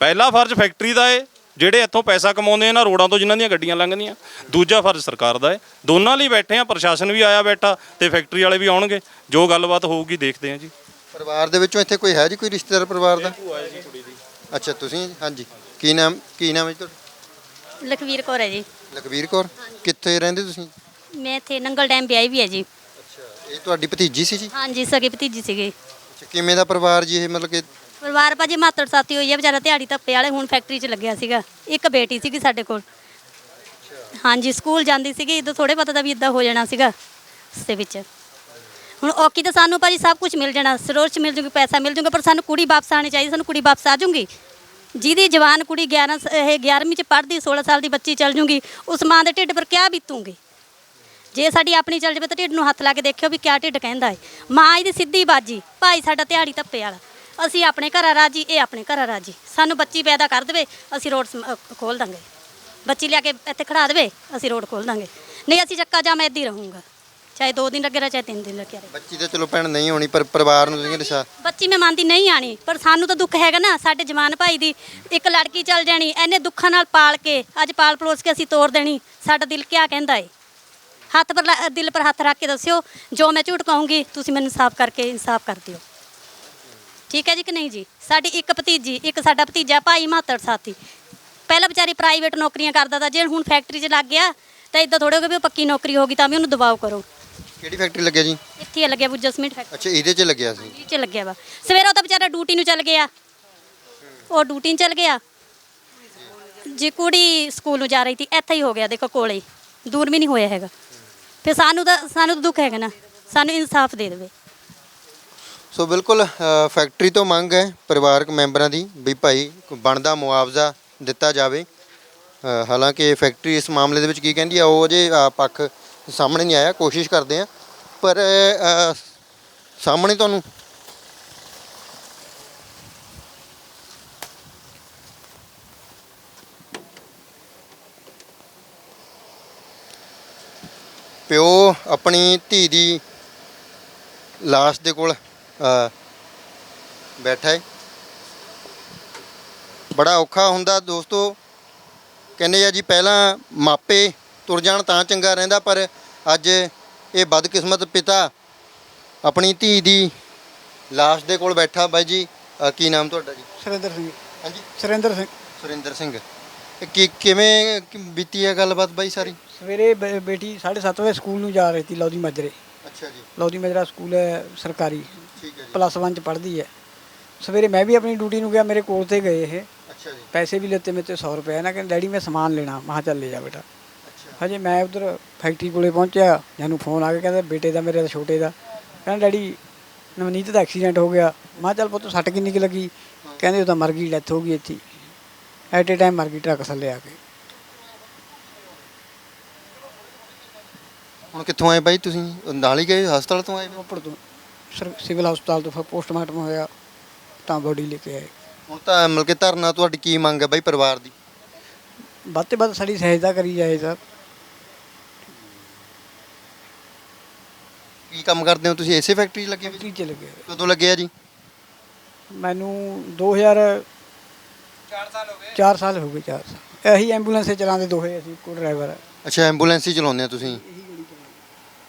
Speaker 4: ਪਹਿਲਾ ਫਰਜ਼ ਫੈਕਟਰੀ ਦਾ ਏ ਜਿਹੜੇ ਇੱਥੋਂ ਪੈਸਾ ਕਮਾਉਂਦੇ ਆ ਨਾ ਰੋਡਾਂ ਤੋਂ ਜਿਨ੍ਹਾਂ ਦੀਆਂ ਗੱਡੀਆਂ ਲੰਘਦੀਆਂ ਦੂਜਾ ਫਰਜ਼ ਸਰਕਾਰ ਦਾ ਏ ਦੋਨਾਂ ਲਈ ਬੈਠੇ ਆ ਪ੍ਰਸ਼ਾਸਨ ਵੀ ਆਇਆ ਬੈਠਾ ਤੇ ਫੈਕਟਰੀ ਵਾਲੇ ਵੀ ਆਉਣਗੇ। ਜੋ ਗੱਲਬਾਤ ਹੋਊਗੀ ਦੇਖਦੇ ਆ ਜੀ।
Speaker 1: ਪਰਿਵਾਰ ਦੇ ਵਿੱਚੋਂ ਇੱਥੇ ਕੋਈ ਹੈ ਜੀ ਕੋਈ ਰਿਸ਼ਤੇਦਾਰ ਪਰਿਵਾਰ ਦਾ? ਅੱਛਾ ਤੁਸੀਂ? ਹਾਂਜੀ। ਕੀ ਨਾਮ ਕੀ ਨਾਮ ਹੈ ਜੀ ਤੁਹਾਡਾ?
Speaker 8: ਲਖਵੀਰ ਕੌਰ ਹੈ ਜੀ।
Speaker 1: ਲਖਵੀਰ ਕੌਰ? ਕਿੱਥੇ ਰਹਿੰਦੇ ਤੁਸੀਂ?
Speaker 8: ਮੈਂ ਇੱਥੇ ਨੰਗਲ ਡੈਮ ਵਿਆਹੀ ਵੀ ਹੈ ਜੀ।
Speaker 1: ਅੱਛਾ ਇਹ ਤੁਹਾਡੀ ਭਤੀਜੀ ਸੀ ਜੀ?
Speaker 8: ਹਾਂਜੀ ਸਗੀ ਭਤੀਜੀ ਸੀਗੀ।
Speaker 1: ਅੱਛਾ ਕਿਵੇਂ ਦਾ ਪਰਿਵਾਰ ਜੀ ਇਹ? ਮਤਲਬ ਕਿ
Speaker 8: ਪਰਿਵਾਰ ਭਾਜੀ ਮਾਤੜ ਸਾਥੀ ਹੋਈ ਹੈ ਵਿਚਾਰਾ ਦਿਹਾੜੀ ਧੱਪੇ ਵਾਲੇ ਹੁਣ ਫੈਕਟਰੀ 'ਚ ਲੱਗਿਆ ਸੀਗਾ। ਇੱਕ ਬੇਟੀ ਸੀਗੀ ਸਾਡੇ ਕੋਲ। ਹਾਂਜੀ ਸਕੂਲ ਜਾਂਦੀ ਸੀਗੀ ਇਦੋਂ ਥੋੜੇ ਪਤਾ ਦਾ ਵੀ ਇਦਾਂ ਹੋ ਜਾਣਾ ਸੀਗਾ ਉਸ ਦੇ ਵਿੱਚ। ਹੁਣ ਔਕੀ ਤਾਂ ਸਾਨੂੰ ਭਾਜੀ ਸਭ ਕੁਝ ਮਿਲ ਜਾਣਾ ਸਰੋਰ 'ਚ ਮਿਲ ਜੂਗੀ ਪੈਸਾ ਮਿਲ ਜੂਗਾ ਪਰ ਸਾਨੂੰ ਕੁੜੀ ਵਾਪਸ ਆਣੀ ਚਾਹੀਦੀ ਸਾਨੂੰ ਕੁੜੀ ਵਾਪਸ ਆ ਜੂਗੀ। ਜਿਹਦੀ ਜਵਾਨ ਕੁੜੀ 11 ਸ- ਇਹ 11ਵੀਂ 'ਚ ਪੜ੍ਹਦੀ 16 ਸਾਲ ਦੀ ਬੱਚੀ ਚੱਲ ਜੂਗੀ ਉਸ ਮਾਂ ਦੇ ਢਿੱਡ ਪਰ ਕਿਆ ਬੀਤੂਗੀ? ਜੇ ਸਾਡੀ ਆਪਣੀ ਚੱਲ ਜਾਵੇ ਤਾਂ ਢਿੱਡ ਨੂੰ ਹੱਥ ਲਾ ਕੇ ਦੇਖਿਓ ਵੀ ਕਿਆ ਢਿੱਡ ਕਹਿੰਦਾ ਹੈ ਮਾਂ ਇਹਦੀ ਸਿੱਧੀ ਬਾਜੀ ਭਾਈ ਸਾਡਾ ਦਿਹਾੜੀ ਧੱਪੇ ਵਾਲਾ। ਅਸੀਂ ਆਪਣੇ ਘਰਾਂ ਰਾਜੀ ਇਹ ਆਪਣੇ ਘਰਾਂ ਰਾਜੀ। ਸਾਨੂੰ ਬੱਚੀ ਪੈਦਾ ਕਰ ਦੇਵੇ ਅਸੀਂ ਰੋਡ ਸਮ- ਅਹ ਖੋਲ ਦਾਂਗੇ। ਬੱਚੀ ਲਿਆ ਕੇ ਇੱਥੇ ਖੜਾ ਦੇਵੇ ਅਸੀਂ ਰੋਡ ਖੋਲ ਦਾਂਗੇ। ਨਹੀਂ ਅਸੀਂ ਚੱਕਾ ਜਾਮ ਇੱਦਾਂ ਹੀ ਰਹੂੰਗਾ। ਚਾਹੇ 2 ਦਿਨ ਲੱਗੇ ਰਹੇ ਚਾਹੇ 3 ਦਿਨ ਲੱਗੇ ਰਹੇ।
Speaker 1: ਬੱਚੀ ਤਾਂ ਚਲੋ ਭੈਣ ਨਹੀਂ ਹੋਣੀ ਪਰ ਪਰਿਵਾਰ ਨੂੰ ਤੁਸੀਂ ਕਹਿੰਦੇ ਸਾ
Speaker 8: ਬੱਚੀ ਮੈਂ ਮੰਨਦੀ ਨਹੀਂ ਆਣੀ ਪਰ ਸਾਨੂੰ ਤਾਂ ਦੁੱਖ ਹੈਗਾ ਨਾ ਸਾਡੇ ਜਵਾਨ ਭਾਈ ਦੀ ਇੱਕ ਲੜਕੀ ਚੱਲ ਜਾਣੀ ਐਨੇ ਦੁੱਖਾਂ ਨਾਲ ਪਾਲ ਕੇ ਅੱਜ ਪਾਲ ਪਲੋਸ ਕੇ ਅਸੀਂ ਤੋੜ ਦੇਣੀ ਸਾਡਾ ਦਿਲ ਕਿਆ ਕਹਿੰਦਾ ਏ? ਹੱਥ ਪਰ ਲ- ਦਿਲ ਪਰ ਹੱਥ ਰੱਖ ਕੇ ਦੱਸਿਓ ਜੋ ਮੈਂ ਝੂਠ ਕਹੂੰਗੀ ਤੁਸੀਂ ਮੈਨੂੰ ਇਨਸਾਫ ਕਰਕੇ ਇਨਸਾਫ ਕਰ ਦਿਓ। ਠੀਕ ਹੈ ਜੀ ਕਿ ਨਹੀਂ ਜੀ? ਸਾਡੀ ਇੱਕ ਭਤੀਜੀ ਇੱਕ ਸਾਡਾ ਭਤੀਜਾ ਭਾਈ ਮਾਤੜ ਸਾਥੀ। ਪਹਿਲਾਂ ਵਿਚਾਰੀ ਪ੍ਰਾਈਵੇਟ ਨੌਕਰੀਆਂ ਕਰਦਾ ਤਾ ਜੇ ਹੁਣ ਫੈਕਟਰੀ 'ਚ ਲੱਗ ਗਿਆ ਤਾਂ ਇਦਾਂ ਥੋੜੇ ਹੋ ਗਿਆ ਵੀ ਉਹ ਪੱਕੀ ਨੌਕਰੀ ਹੋ ਗਈ ਤਾਂ ਵੀ ਉਹਨੂੰ ਦਬਾਅ ਕਰੋ
Speaker 1: ਕਿਹੜੀ ਫੈਕਟਰੀ ਲੱਗਿਆ ਜੀ?
Speaker 8: ਇੱਥੇ ਹੀ ਲੱਗਿਆ ਬੁੱਜਾ ਸਮਿੰਟ ਫੈਕਟਰੀ
Speaker 1: ਅੱਛਾ ਇਹਦੇ 'ਚ ਲੱਗਿਆ ਸੀ।
Speaker 8: 'ਚ ਲੱਗਿਆ ਵਾ। ਸਵੇਰੇ ਉਹ ਤਾਂ ਵਿਚਾਰਾ ਡਿਊਟੀ ਨੂੰ ਚੱਲ ਗਿਆ। ਉਹ ਡਿਊਟੀ ਨੂੰ ਚੱਲ ਗਿਆ। ਜੀ ਕੁੜੀ ਸਕੂਲ ਨੂੰ ਜਾ ਰਹੀ ਸੀ ਇੱਥੇ ਹੀ ਹੋ ਗਿਆ ਦੇਖੋ ਕੋਲੇ। ਦੂਰ ਵੀ ਨਹੀਂ ਹੋਇਆ ਹੈਗਾ। ਫਿਰ ਸਾਨੂੰ ਤਾਂ ਸਾਨੂੰ ਤਾਂ ਦੁੱਖ ਹੈਗਾ ਨਾ। ਸਾਨੂੰ ਇਨਸਾਫ ਦੇ ਦੇਵੇ।
Speaker 1: ਸੋ ਬਿਲਕੁਲ ਫੈਕਟਰੀ ਤੋਂ ਮੰਗ ਹੈ ਪਰਿਵਾਰਕ ਮੈਂਬਰਾਂ ਦੀ ਵੀ ਭਾਈ ਬਣਦਾ ਮੁਆਵਜ਼ਾ ਦਿੱਤਾ ਜਾਵੇ। ਹਾਲਾਂਕਿ ਫੈਕਟਰੀ ਇਸ ਮਾਮਲੇ ਦੇ ਵਿੱਚ ਕੀ ਕਹਿੰਦੀ ਆ, ਉਹ ਅਜੇ ਪੱਖ ਸਾਹਮਣੇ ਨਹੀਂ ਆਇਆ, ਕੋਸ਼ਿਸ਼ ਕਰਦੇ ਆ। ਪਰ ਸਾਹਮਣੇ ਤੁਹਾਨੂੰ ਪਿਓ ਆਪਣੀ ਧੀ ਦੀ ਲਾਸ਼ ਦੇ ਕੋਲ ਬੈਠਾ ਹੈ ਬੜਾ ਔਖਾ ਹੁੰਦਾ ਦੋਸਤੋ। ਕਹਿੰਦੇ ਆ ਜੀ ਪਹਿਲਾਂ ਮਾਪੇ ਤੁਰ ਜਾਣ ਤਾਂ ਚੰਗਾ ਰਹਿੰਦਾ ਪਰ ਅੱਜ ਇਹ ਬਦਕਿਸਮਤ ਪਿਤਾ ਆਪਣੀ ਧੀ ਦੀ ਲਾਸ਼ ਦੇ ਕੋਲ ਬੈਠਾ। ਬਾਈ ਜੀ ਅ, ਕੀ ਨਾਮ ਤੁਹਾਡਾ ਜੀ?
Speaker 2: ਸੁਰਿੰਦਰ ਸਿੰਘ।
Speaker 1: ਹਾਂਜੀ?
Speaker 2: ਸੁਰਿੰਦਰ ਸਿੰਘ।
Speaker 1: ਸੁਰਿੰਦਰ ਸਿੰਘ। ਇਹ ਕੀ ਕਿਵੇਂ ਕਿ- ਬੀਤੀ ਹੈ ਗੱਲਬਾਤ ਬਾਈ ਸਾਰੀ?
Speaker 2: ਸਵੇਰੇ ਬ- ਬੇਟੀ 7:30 ਵਜੇ ਸਕੂਲ ਨੂੰ ਜਾ ਰਹੀ ਸੀ ਲੌਦੀ ਮਾਜਰੇ।
Speaker 1: ਅੱਛਾ ਜੀ।
Speaker 2: ਲੌਦੀ ਮਾਜਰਾ ਸਕੂਲ ਹੈ ਸਰਕਾਰੀ।
Speaker 1: ਠੀਕ ਹੈ ਜੀ।
Speaker 2: ਪਲੱਸ 1 ਚ ਪੜ੍ਹਦੀ ਹੈ। ਸਵੇਰੇ ਮੈਂ ਵੀ ਆਪਣੀ ਡਿਊਟੀ ਨੂੰ ਗਿਆ ਮੇਰੇ ਕੋਲ ਤੇ ਗਏ ਇਹ।
Speaker 1: ਅੱਛਾ ਜੀ।
Speaker 2: ਪੈਸੇ ਵੀ ਲੈਤੇ ਮੇਰੇ ਤੇ 100 ਰੁਪਏ। ਨਾ ਕਹਿੰਦੇ ਡੈਡੀ ਮੈਂ ਸਮਾਨ ਲੈਣਾ। ਮੈਂ ਕਿਹਾ ਚੱਲ ਲੈ ਜਾ ਬੇਟਾ। ਹਜੇ ਮੈਂ ਉਧਰ ਫੈਕਟਰੀ ਕੋਲੇ ਪਹੁੰਚਿਆ। ਜਾਨੂੰ ਫੋਨ ਆ ਗਿਆ ਕਹਿੰਦਾ ਬੇਟੇ ਦਾ ਮੇਰੇ ਦਾ ਛੋਟੇ ਦਾ। ਕਹਿੰਦਾ ਡੈਡੀ ਨਵਨੀਤ ਦਾ ਐਕਸੀਡੈਂਟ ਹੋ ਗਿਆ। ਮੈਂ ਚੱਲ ਪੁੱਤ ਸੱਟ ਕਿੰਨੀ ਕੁ ਲੱਗੀ? ਕਹਿੰਦੇ ਉਹ ਤਾਂ ਮਰ ਗਈ ਡੈਥ ਹੋ ਗਈ ਇੱਥੇ ਐਟ ਏ ਟਾਈਮ ਮਰ ਗਈ ਟਰੱਕ ਥੱਲੇ ਆ ਕੇ।
Speaker 1: ਹੁਣ ਕਿੱਥੋਂ ਆਏ ਬਾਈ ਤੁਸੀਂ? ਨਾਲ ਹੀ ਗਏ ਹਸਪਤਾਲ ਤੋਂ ਆਏ?
Speaker 2: ਰੋਪੜ ਤੋਂ। ਸਰ- ਸਿਵਲ ਹਸਪਤਾਲ ਤੋਂ ਫਿਰ ਪੋਸਟਮਾਰਟਮ ਹੋਇਆ ਤਾਂ ਬੋਡੀ ਲੈ ਕੇ ਆਏ।
Speaker 1: ਹੁਣ ਤਾਂ ਮਿਲ ਕੇ ਧਰਨਾ ਤੁਹਾਡੀ ਕੀ ਮੰਗ ਹੈ ਬਾਈ ਪਰਿਵਾਰ ਦੀ?
Speaker 2: ਵੱਧ ਤੋਂ ਵੱਧ ਸਾਡੀ ਸਹਾਇਤਾ ਕਰੀ ਜਾਏ ਸਰ।
Speaker 1: ਕੀ ਕੰਮ ਕਰਦੇ ਹੋ ਤੁਸੀਂ? ਇਸੇ ਫੈਕਟਰੀ 'ਚ ਲੱਗੇ ਹੋਏ
Speaker 2: ਫੈਕਟਰੀ ਚ ਲੱਗੇ
Speaker 1: ਕਦੋਂ ਲੱਗੇ ਆ ਜੀ?
Speaker 2: ਮੈਨੂੰ 2000 4 ਸਾਲ ਹੋ ਗਏ। 4 ਸਾਲ ਹੋ ਗਏ 4 ਸਾਲ। ਇਹੀ ਐਂਬੂਲੈਂਸ ਚਲਾਉਂਦੇ ਦੋਹੇ ਅਸੀਂ ਕੋ ਡਰਾਈਵਰ
Speaker 1: ਅੱਛਾ ਐਂਬੂਲੈਂਸ ਹੀ ਚਲਾਉਂਦੇ ਆ ਤੁਸੀਂ?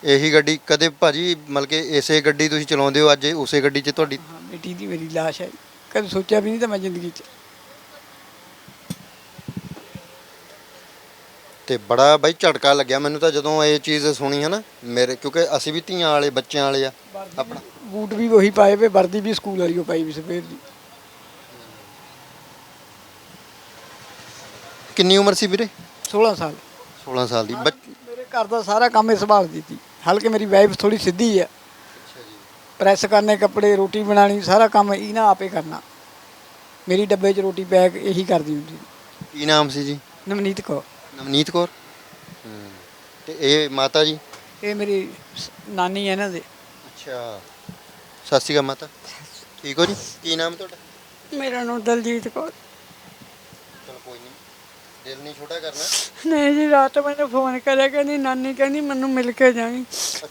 Speaker 1: ਇਹੀ ਗੱਡੀ ਕਦੇ ਭਾਜੀ ਮਤਲਬ ਕਿ ਇਸੇ ਗੱਡੀ ਤੁਸੀਂ ਚਲਾਉਂਦੇ ਹੋ ਅੱਜ ਉਸੇ ਗੱਡੀ 'ਚ ਤੁਹਾਡੀ?
Speaker 2: ਹਾਂ ਬੇਟੀ ਦੀ ਮੇਰੀ ਲਾਸ਼ ਹੈ। ਕਦੇ ਸੋਚਿਆ ਵੀ ਨਹੀਂ ਤਾਂ ਮੈਂ ਜ਼ਿੰਦਗੀ 'ਚ।
Speaker 1: ਤੇ ਬੜਾ ਬਾਈ ਝਟਕਾ ਲੱਗਿਆ ਮੈਨੂੰ ਤਾਂ ਜਦੋਂ ਇਹ ਚੀਜ਼ ਸੁਣੀ ਹੈ ਨਾ ਮੇਰੇ ਕਿਉਂਕਿ ਅਸੀਂ ਵੀ ਧੀਆਂ ਵਾਲੇ ਬੱਚਿਆਂ ਵਾਲੇ ਆ ਆਪਣਾ।
Speaker 2: ਬੂਟ ਵੀ ਉਹੀ ਪਾਏ ਵੇ ਵਰਦੀ ਵੀ ਸਕੂਲ ਵਾਲੀ ਉਹ ਪਾਈ ਵੀ ਸਵੇਰ ਦੀ।
Speaker 1: ਕਿੰਨੀ ਉਮਰ ਸੀ ਵੀਰੇ?
Speaker 2: 16 ਸਾਲ।
Speaker 1: 16 ਸਾਲ ਦੀ। ਬੱਚ-
Speaker 2: ਮੇਰੇ ਘਰ ਦਾ ਸਾਰਾ ਕੰਮ ਇਹ ਸੰਭਾਲਦੀ ਸੀ। ਹਲਕੇ ਮੇਰੀ ਵਾਈਫ ਥੋੜੀ ਸਿੱਧੀ ਹੈ ਪ੍ਰੈਸ ਕਰਨੇ ਕੱਪੜੇ ਰੋਟੀ ਬਣਾਣੀ ਸਾਰਾ ਕੰਮ ਇਹਨਾਂ ਆਪੇ ਕਰਨਾ। ਮੇਰੀ ਡੱਬੇ 'ਚ ਰੋਟੀ ਪੈਕ ਇਹੀ ਕਰਦੀ ਹੁੰਦੀ।
Speaker 1: ਕੀ ਨਾਮ ਸੀ ਜੀ?
Speaker 2: ਨਵਨੀਤ ਕੌਰ।
Speaker 1: ਨਵਨੀਤ ਕੌਰ? ਤੇ ਇਹ ਮਾਤਾ ਜੀ?
Speaker 2: ਇਹ ਮੇਰੀ ਸ- ਨਾਨੀ ਹੈ ਇਹਨਾਂ ਦੇ।
Speaker 1: ਅੱਛਾ। ਸਤਿ ਸ਼੍ਰੀ ਅਕਾਲ ਮਾਤਾ। ਠੀਕ ਹੋ ਜੀ? ਕੀ ਨਾਮ ਤੁਹਾਡਾ?
Speaker 3: ਮੇਰਾ ਨਾਮ ਦਲਜੀਤ ਕੌਰ।
Speaker 1: ਦਿਲ ਨਹੀਂ ਛੋਟਾ ਕਰਨਾ?
Speaker 3: ਨਹੀਂ ਜੀ ਰਾਤ ਮੈਨੂੰ ਫੋਨ ਕਰਿਆ ਕਹਿੰਦੀ ਨਾਨੀ ਕਹਿੰਦੀ ਮੈਨੂੰ ਮਿਲ ਕੇ ਜਾਈ।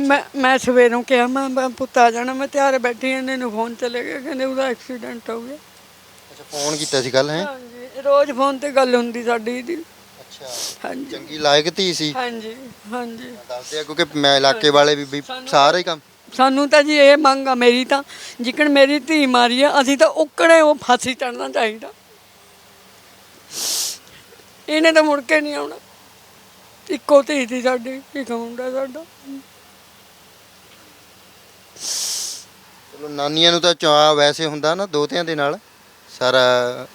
Speaker 3: ਮੈਂ ਮੈਂ ਸਵੇਰੋਂ ਕਿਹਾ ਮੈਂ ਮੈਂ ਪੁੱਤ ਆ ਜਾਣਾ ਮੈਂ ਤਿਆਰ ਬੈਠੀ ਹਾਂ, ਇਹਨੇ ਨੂੰ ਫੋਨ ਚਲੇ ਗਿਆ ਕਹਿੰਦੇ ਉਹਦਾ ਐਕਸੀਡੈਂਟ ਹੋ ਗਿਆ।
Speaker 1: ਅੱਛਾ ਫੋਨ ਕੀਤਾ ਸੀ ਕੱਲ ਹੈ?
Speaker 3: ਹਾਂਜੀ ਰੋਜ਼ ਫੋਨ ਤੇ ਗੱਲ ਹੁੰਦੀ ਸਾਡੀ ਦੀ
Speaker 1: ਅੱਛਾ
Speaker 3: ਹਾਂਜੀ।
Speaker 1: ਚੰਗੀ ਲਾਇਕ ਧੀ ਸੀ।
Speaker 3: ਹਾਂਜੀ ਹਾਂਜੀ।
Speaker 1: ਦੱਸਦੇ ਆ ਕਿਉਂਕਿ ਮੈਂ ਇਲਾਕੇ ਵਾਲੇ ਵੀ ਵੀ ਸਾਰੇ ਹੀ ਕੰਮ
Speaker 3: ਸਾਨੂੰ ਤਾਂ ਜੀ ਇਹ ਮੰਗ ਆ ਮੇਰੀ ਤਾਂ ਜਿਕਣ ਮੇਰੀ ਧੀ ਮਾਰੀ ਆ ਅਸੀਂ ਤਾਂ ਉਕੜੇ ਉਹ ਫਾਂਸੀ ਚੜਨਾ ਚਾਹੀਦਾ। ਇਹਨੇ ਤਾਂ ਮੁੜ ਕੇ ਨਹੀਂ ਆਉਣਾ। ਇੱਕੋ ਧੀ ਸੀ ਸਾਡੀ ਇੱਕ ਮੁੰਡਾ ਸਾਡਾ।
Speaker 1: ਚਲੋ ਨਾਨੀਆਂ ਨੂੰ ਤਾਂ ਚਾਅ ਵੈਸੇ ਹੁੰਦਾ ਨਾ ਦੋਤਿਆਂ ਦੇ ਨਾਲ। ਸਾਰਾ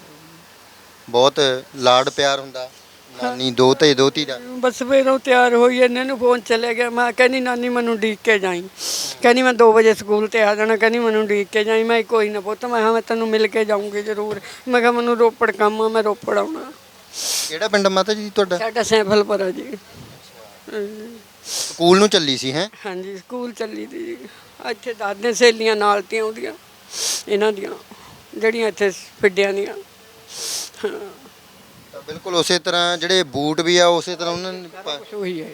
Speaker 1: ਬਹੁਤ ਲਾਡ ਪਿਆਰ ਹੁੰਦਾ ਨਾਨੀ ਦੋਤੇ ਦੋਤੀ ਦਾ।
Speaker 3: ਬਸ ਫਿਰ ਉਹ ਤਿਆਰ ਹੋਈ ਇਹਨਾਂ ਨੂੰ ਫੋਨ ਚਲੇ ਗਿਆ। ਮੈਂ ਕਹਿੰਦੀ ਨਾਨੀ ਮੈਨੂੰ ਡੀਕ ਕੇ ਜਾਈ। ਕਹਿੰਦੀ ਮੈਂ 2 ਵਜੇ ਸਕੂਲ ਤੇ ਆ ਜਾਣਾ। ਕਹਿੰਦੀ ਮੈਨੂੰ ਡੀਕ ਕੇ ਜਾਈ। ਮੈਂ ਕੋਈ ਨਾ ਪੁੱਤ ਮੈਂ ਕਿਹਾ ਮੈਂ ਤੈਨੂੰ ਮਿਲ ਕੇ ਜਾਊਂਗੀ ਜ਼ਰੂਰ। ਮੈਂ ਕਿਹਾ ਮੈਨੂੰ ਰੋਪੜ ਕੰਮ ਆ ਮੈਂ ਰੋਪੜ ਆਉਣਾ।
Speaker 1: ਕਿਹੜਾ ਪਿੰਡ ਮਾਤਾ ਜੀ ਤੁਹਾਡਾ?
Speaker 3: ਸਾਡਾ ਸੈਂਫਲਪੁਰ ਜੀ।
Speaker 1: ਸਕੂਲ ਨੂੰ ਚੱਲੀ ਸੀ ਹੈ?
Speaker 3: ਹਾਂਜੀ ਸਕੂਲ ਚੱਲੀ ਦੀ। ਜੀ ਇੱਥੇ ਦਾਦੇ ਸਹੇਲੀਆਂ ਨਾਲ ਤੀਆਂ ਉਹਦੀਆਂ ਇਹਨਾਂ ਦੀਆਂ ਜਿਹੜੀਆਂ ਇੱਥੇ ਫਿੱਡਿਆਂ ਦੀਆਂ।
Speaker 1: ਬਿਲਕੁਲ ਉਸੇ ਤਰ੍ਹਾਂ ਜਿਹੜੇ ਬੂਟ ਵੀ ਆ ਉਸੇ ਤਰ੍ਹਾਂ ਉਹਨਾਂ ਨੇ ਪਾ-
Speaker 3: ਕੁਛ ਉਹੀ ਹੈ।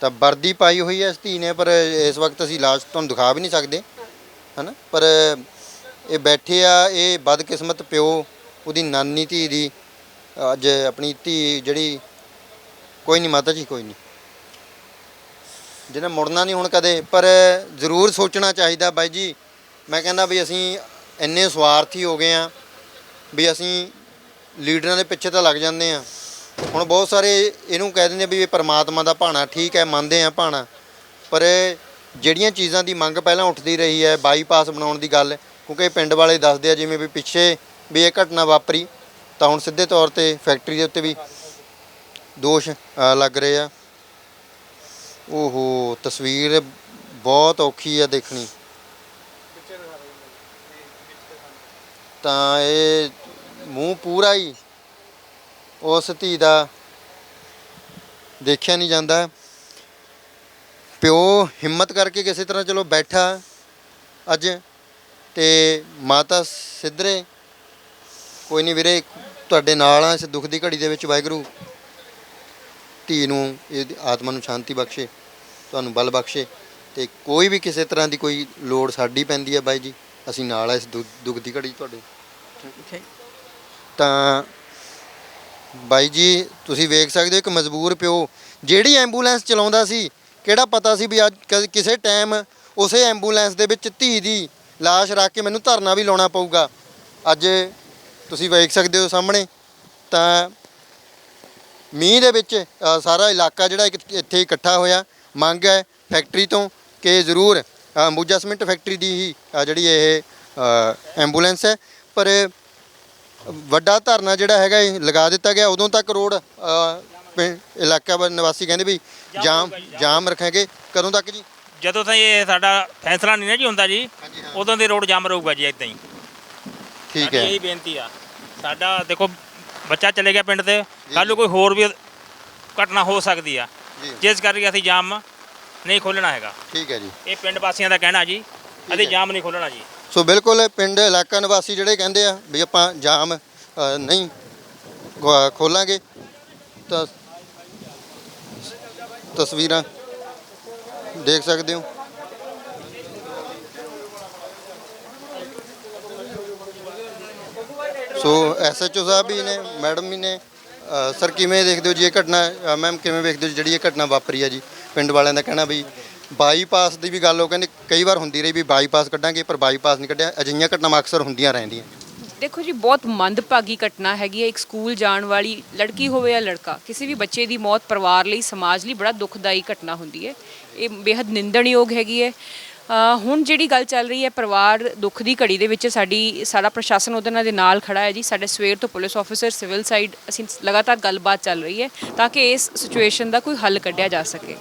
Speaker 1: ਤਾਂ ਵਰਦੀ ਪਾਈ ਹੋਈ ਹੈ ਇਸ ਧੀ ਨੇ ਪਰ ਇਸ ਵਕਤ ਅਸੀਂ ਲਾਸ਼ ਤੁਹਾਨੂੰ ਦਿਖਾ ਵੀ ਨਹੀਂ ਸਕਦੇ ਹਨਾ? ਪਰ ਇਹ ਬੈਠੇ ਆ ਇਹ ਬਦਕਿਸਮਤ ਪਿਓ ਉਹਦੀ ਨਾਨੀ ਧੀ ਦੀ ਅੱਜ ਆਪਣੀ ਧੀ ਜਿਹੜੀ ਕੋਈ ਨਹੀਂ, ਮਾਤਾ ਜੀ ਕੋਈ ਨਹੀਂ। ਜਿਹਨੇ ਮੁੜਨਾ ਨਹੀਂ ਹੁਣ ਕਦੇ, ਪਰ ਜ਼ਰੂਰ ਸੋਚਣਾ ਚਾਹੀਦਾ ਬਾਈ ਜੀ। ਮੈਂ ਕਹਿੰਦਾ ਵੀ ਅਸੀਂ ਇੰਨੇ ਸਵਾਰਥੀ ਹੋ ਗਏ ਆ ਵੀ ਅਸੀਂ ਲੀਡਰਾਂ ਦੇ ਪਿੱਛੇ ਤਾਂ ਲੱਗ ਜਾਂਦੇ ਆ ਹੁਣ ਬਹੁਤ ਸਾਰੇ ਇਹਨੂੰ ਕਹਿ ਦਿੰਦੇ ਵੀ ਇਹ ਪਰਮਾਤਮਾ ਦਾ ਭਾਣਾ, ਠੀਕ ਹੈ, ਮੰਨਦੇ ਆ ਭਾਣਾ। ਪਰ ਜਿਹੜੀਆਂ ਚੀਜ਼ਾਂ ਦੀ ਮੰਗ ਪਹਿਲਾਂ ਉੱਠਦੀ ਰਹੀ ਹੈ ਬਾਈਪਾਸ ਬਣਾਉਣ ਦੀ ਗੱਲ, ਕਿਉਂਕਿ ਪਿੰਡ ਵਾਲੇ ਦੱਸਦੇ ਆ ਜਿਵੇਂ ਵੀ ਪਿੱਛੇ ਵੀ ਇਹ ਘਟਨਾ ਵਾਪਰੀ। ਤਾਂ ਹੁਣ ਸਿੱਧੇ ਤੌਰ ਤੇ ਫੈਕਟਰੀ ਦੇ ਉੱਤੇ ਵੀ ਦੋਸ਼ ਲੱਗ ਰਹੇ ਆ। ਓਹੋ, ਤਸਵੀਰ ਬਹੁਤ ਔਖੀ ਆ ਦੇਖਣੀ। ਤਾਂ ਇਹ ਮੂੰਹ ਪੂਰਾ ਹੀ ਉਸ ਧੀ ਦਾ ਦੇਖਿਆ ਨਹੀਂ ਜਾਂਦਾ। ਪਿਓ ਹਿੰਮਤ ਕਰਕੇ ਕਿਸੇ ਤਰ੍ਹਾਂ ਚਲੋ ਬੈਠਾ ਅੱਜ ਤੇ ਮਾਤਾ ਸਿੱਧਰੇ। ਕੋਈ ਨਹੀਂ ਵੀਰੇ ਤੁਹਾਡੇ ਨਾਲ ਆ ਇਸ ਦੁੱਖ ਦੀ ਘੜੀ ਦੇ ਵਿੱਚ ਵਾਹਿਗੁਰੂ ਧੀ ਨੂੰ ਇਹ ਆਤਮਾ ਨੂੰ ਸ਼ਾਂਤੀ ਬਖਸ਼ੇ ਤੁਹਾਨੂੰ ਬਲ ਬਖਸ਼ੇ ਤੇ ਕੋਈ ਵੀ ਕਿਸੇ ਤਰ੍ਹਾਂ ਦੀ ਕੋਈ ਲੋੜ ਸਾਡੀ ਪੈਂਦੀ ਹੈ ਬਾਈ ਜੀ ਅਸੀਂ ਨਾਲ ਆ ਇਸ ਦੁੱਖ ਦੀ ਘੜੀ ਤੁਹਾਡੇ। ਤਾਂ ਬਾਈ ਜੀ ਤੁਸੀਂ ਵੇਖ ਸਕਦੇ ਹੋ ਇੱਕ ਮਜਬੂਰ ਪਿਓ ਜਿਹੜੀ ਐਂਬੂਲੈਂਸ ਚਲਾਉਂਦਾ ਸੀ ਕਿਹੜਾ ਪਤਾ ਸੀ ਵੀ ਅੱਜ ਕਿਸੇ ਟਾਈਮ ਉਸੇ ਐਂਬੂਲੈਂਸ ਦੇ ਵਿੱਚ ਧੀ ਦੀ ਲਾਸ਼ ਰੱਖ ਕੇ ਮੈਨੂੰ ਧਰਨਾ ਵੀ ਲਾਉਣਾ ਪਊਗਾ। ਅੱਜ ਤੁਸੀਂ ਵੇਖ ਸਕਦੇ ਹੋ ਸਾਹਮਣੇ ਤਾਂ ਮੀਂਹ ਦੇ ਵਿੱਚ ਸਾਰਾ ਇਲਾਕਾ ਜਿਹੜਾ ਇੱਥੇ ਇਕੱਠਾ ਹੋਇਆ। ਮੰਗ ਹੈ ਫੈਕਟਰੀ ਤੋਂ ਕਿ ਜ਼ਰੂਰ ਅੰਬੂਜਾ ਸੀਮਿੰਟ ਫੈਕਟਰੀ ਦੀ ਹੀ ਜਿਹੜੀ ਇਹ ਐਂਬੂਲੈਂਸ ਹੈ। ਪਰ ਵੱਡਾ ਧਰਨਾ ਜਿਹੜਾ ਹੈਗਾ ਇਹ ਲਗਾ ਦਿੱਤਾ ਗਿਆ। ਉਦੋਂ ਤੱਕ ਰੋਡ ਇਲਾਕਾ ਨਿਵਾਸੀ ਕਹਿੰਦੇ ਵੀ ਜਾਮ ਜਾਮ ਰੱਖਾਂਗੇ। ਕਦੋਂ ਤੱਕ ਜੀ?
Speaker 9: ਜਦੋਂ ਤਾਈਂ ਇਹ ਸਾਡਾ ਫੈਸਲਾ ਨਹੀਂ ਨਾ ਜੀ ਹੁੰਦਾ ਜੀ ਉਦੋਂ ਦੇ ਰੋਡ ਜਾਮ ਰਹੂਗਾ ਜੀ ਇਦਾਂ ਹੀ।
Speaker 1: ਠੀਕ ਹੈ।
Speaker 9: ਇਹੀ ਬੇਨਤੀ ਆ। ਸਾਡਾ ਦੇਖੋ ਬੱਚਾ ਚਲੇ ਗਿਆ ਪਿੰਡ ਤੇ ਕੱਲ ਨੂੰ ਕੋਈ ਹੋਰ ਵੀ ਘਟਨਾ ਹੋ ਸਕਦੀ ਆ।
Speaker 1: ਜੀ।
Speaker 9: ਜਿਸ ਕਰਕੇ ਅਸੀਂ ਜਾਮ ਨਹੀਂ ਖੋਲਣਾ ਹੈਗਾ।
Speaker 1: ਠੀਕ ਹੈ ਜੀ।
Speaker 9: ਇਹ ਪਿੰਡ ਵਾਸੀਆਂ ਦਾ ਕਹਿਣਾ ਜੀ ਅਸੀਂ ਜਾਮ ਨਹੀਂ ਖੋਲਣਾ ਜੀ।
Speaker 1: ਸੋ ਬਿਲਕੁਲ ਪਿੰਡ ਇਲਾਕਾ ਨਿਵਾਸੀ ਜਿਹੜੇ ਕਹਿੰਦੇ ਆ ਵੀ ਆਪਾਂ ਜਾਮ ਅ, ਨਹੀਂ ਖੋਲਾਂਗੇ। ਤਾਂ ਤਸਵੀਰਾਂ ਦੇਖ ਸਕਦੇ ਹੋ। ਸੋ ਐਸਐਚਓ ਸਾਹਿਬ ਵੀ ਨੇ, ਮੈਡਮ ਵੀ ਨੇ ਸਰ ਕਿਵੇਂ ਦੇਖਦੇ ਹੋ ਜੀ ਇਹ ਘਟਨਾ? ਮੈਮ ਕਿਵੇਂ ਵੇਖਦੇ ਹੋ ਜਿਹੜੀ ਇਹ ਘਟਨਾ ਵਾਪਰੀ ਹੈ ਜੀ? ਪਿੰਡ ਵਾਲਿਆਂ ਦਾ ਕਹਿਣਾ ਵੀ ਬਾਈਪਾਸ ਦੀ ਵੀ ਗੱਲ ਉਹ ਕਹਿੰਦੇ ਕਈ ਵਾਰ ਹੁੰਦੀ ਰਹੀ ਵੀ ਬਾਈਪਾਸ ਕੱਢਾਂਗੇ, ਪਰ ਬਾਈਪਾਸ ਨਹੀਂ ਕੱਢਿਆ। ਅਜਿਹੀਆਂ ਘਟਨਾਵਾਂ ਅਕਸਰ ਹੁੰਦੀਆਂ ਰਹਿੰਦੀਆਂ।
Speaker 10: ਦੇਖੋ ਜੀ, ਬਹੁਤ ਮੰਦਭਾਗੀ ਘਟਨਾ ਹੈਗੀ ਹੈ। ਇੱਕ ਸਕੂਲ ਜਾਣ ਵਾਲੀ ਲੜਕੀ ਹੋਵੇ ਜਾਂ ਲੜਕਾ, ਕਿਸੇ ਵੀ ਬੱਚੇ ਦੀ ਮੌਤ ਪਰਿਵਾਰ ਲਈ, ਸਮਾਜ ਲਈ ਬੜਾ ਦੁਖਦਾਈ ਘਟਨਾ ਹੁੰਦੀ ਹੈ। ਇਹ ਬੇहद ਨਿੰਦਣਯੋਗ ਹੈਗੀ ਹੈ। ਹੁਣ ਜਿਹੜੀ ਗੱਲ ਚੱਲ ਰਹੀ ਹੈ ਪਰਿਵਾਰ ਦੁੱਖ ਦੀ ਘੜੀ ਦੇ ਵਿੱਚ ਸਾਡੀ, ਸਾਰਾ ਪ੍ਰਸ਼ਾਸਨ ਉਹਦੇ ਨਾਲ ਦੇ ਨਾਲ ਖੜਾ ਹੈ ਜੀ। ਸਾਡੇ ਸਵੇਰ ਤੋਂ ਪੁਲਿਸ ਆਫੀਸਰ ਸਿਵਲ ਸਾਈਡ ਅਸੀਂ ਲਗਾਤਾਰ ਗੱਲਬਾਤ ਚੱਲ ਰਹੀ ਹੈ ਤਾਂ ਕਿ ਇਸ ਸਿਚੁਏਸ਼ਨ ਦਾ ਕੋਈ ਹੱਲ ਕੱਢਿਆ ਜਾ ਸਕੇ।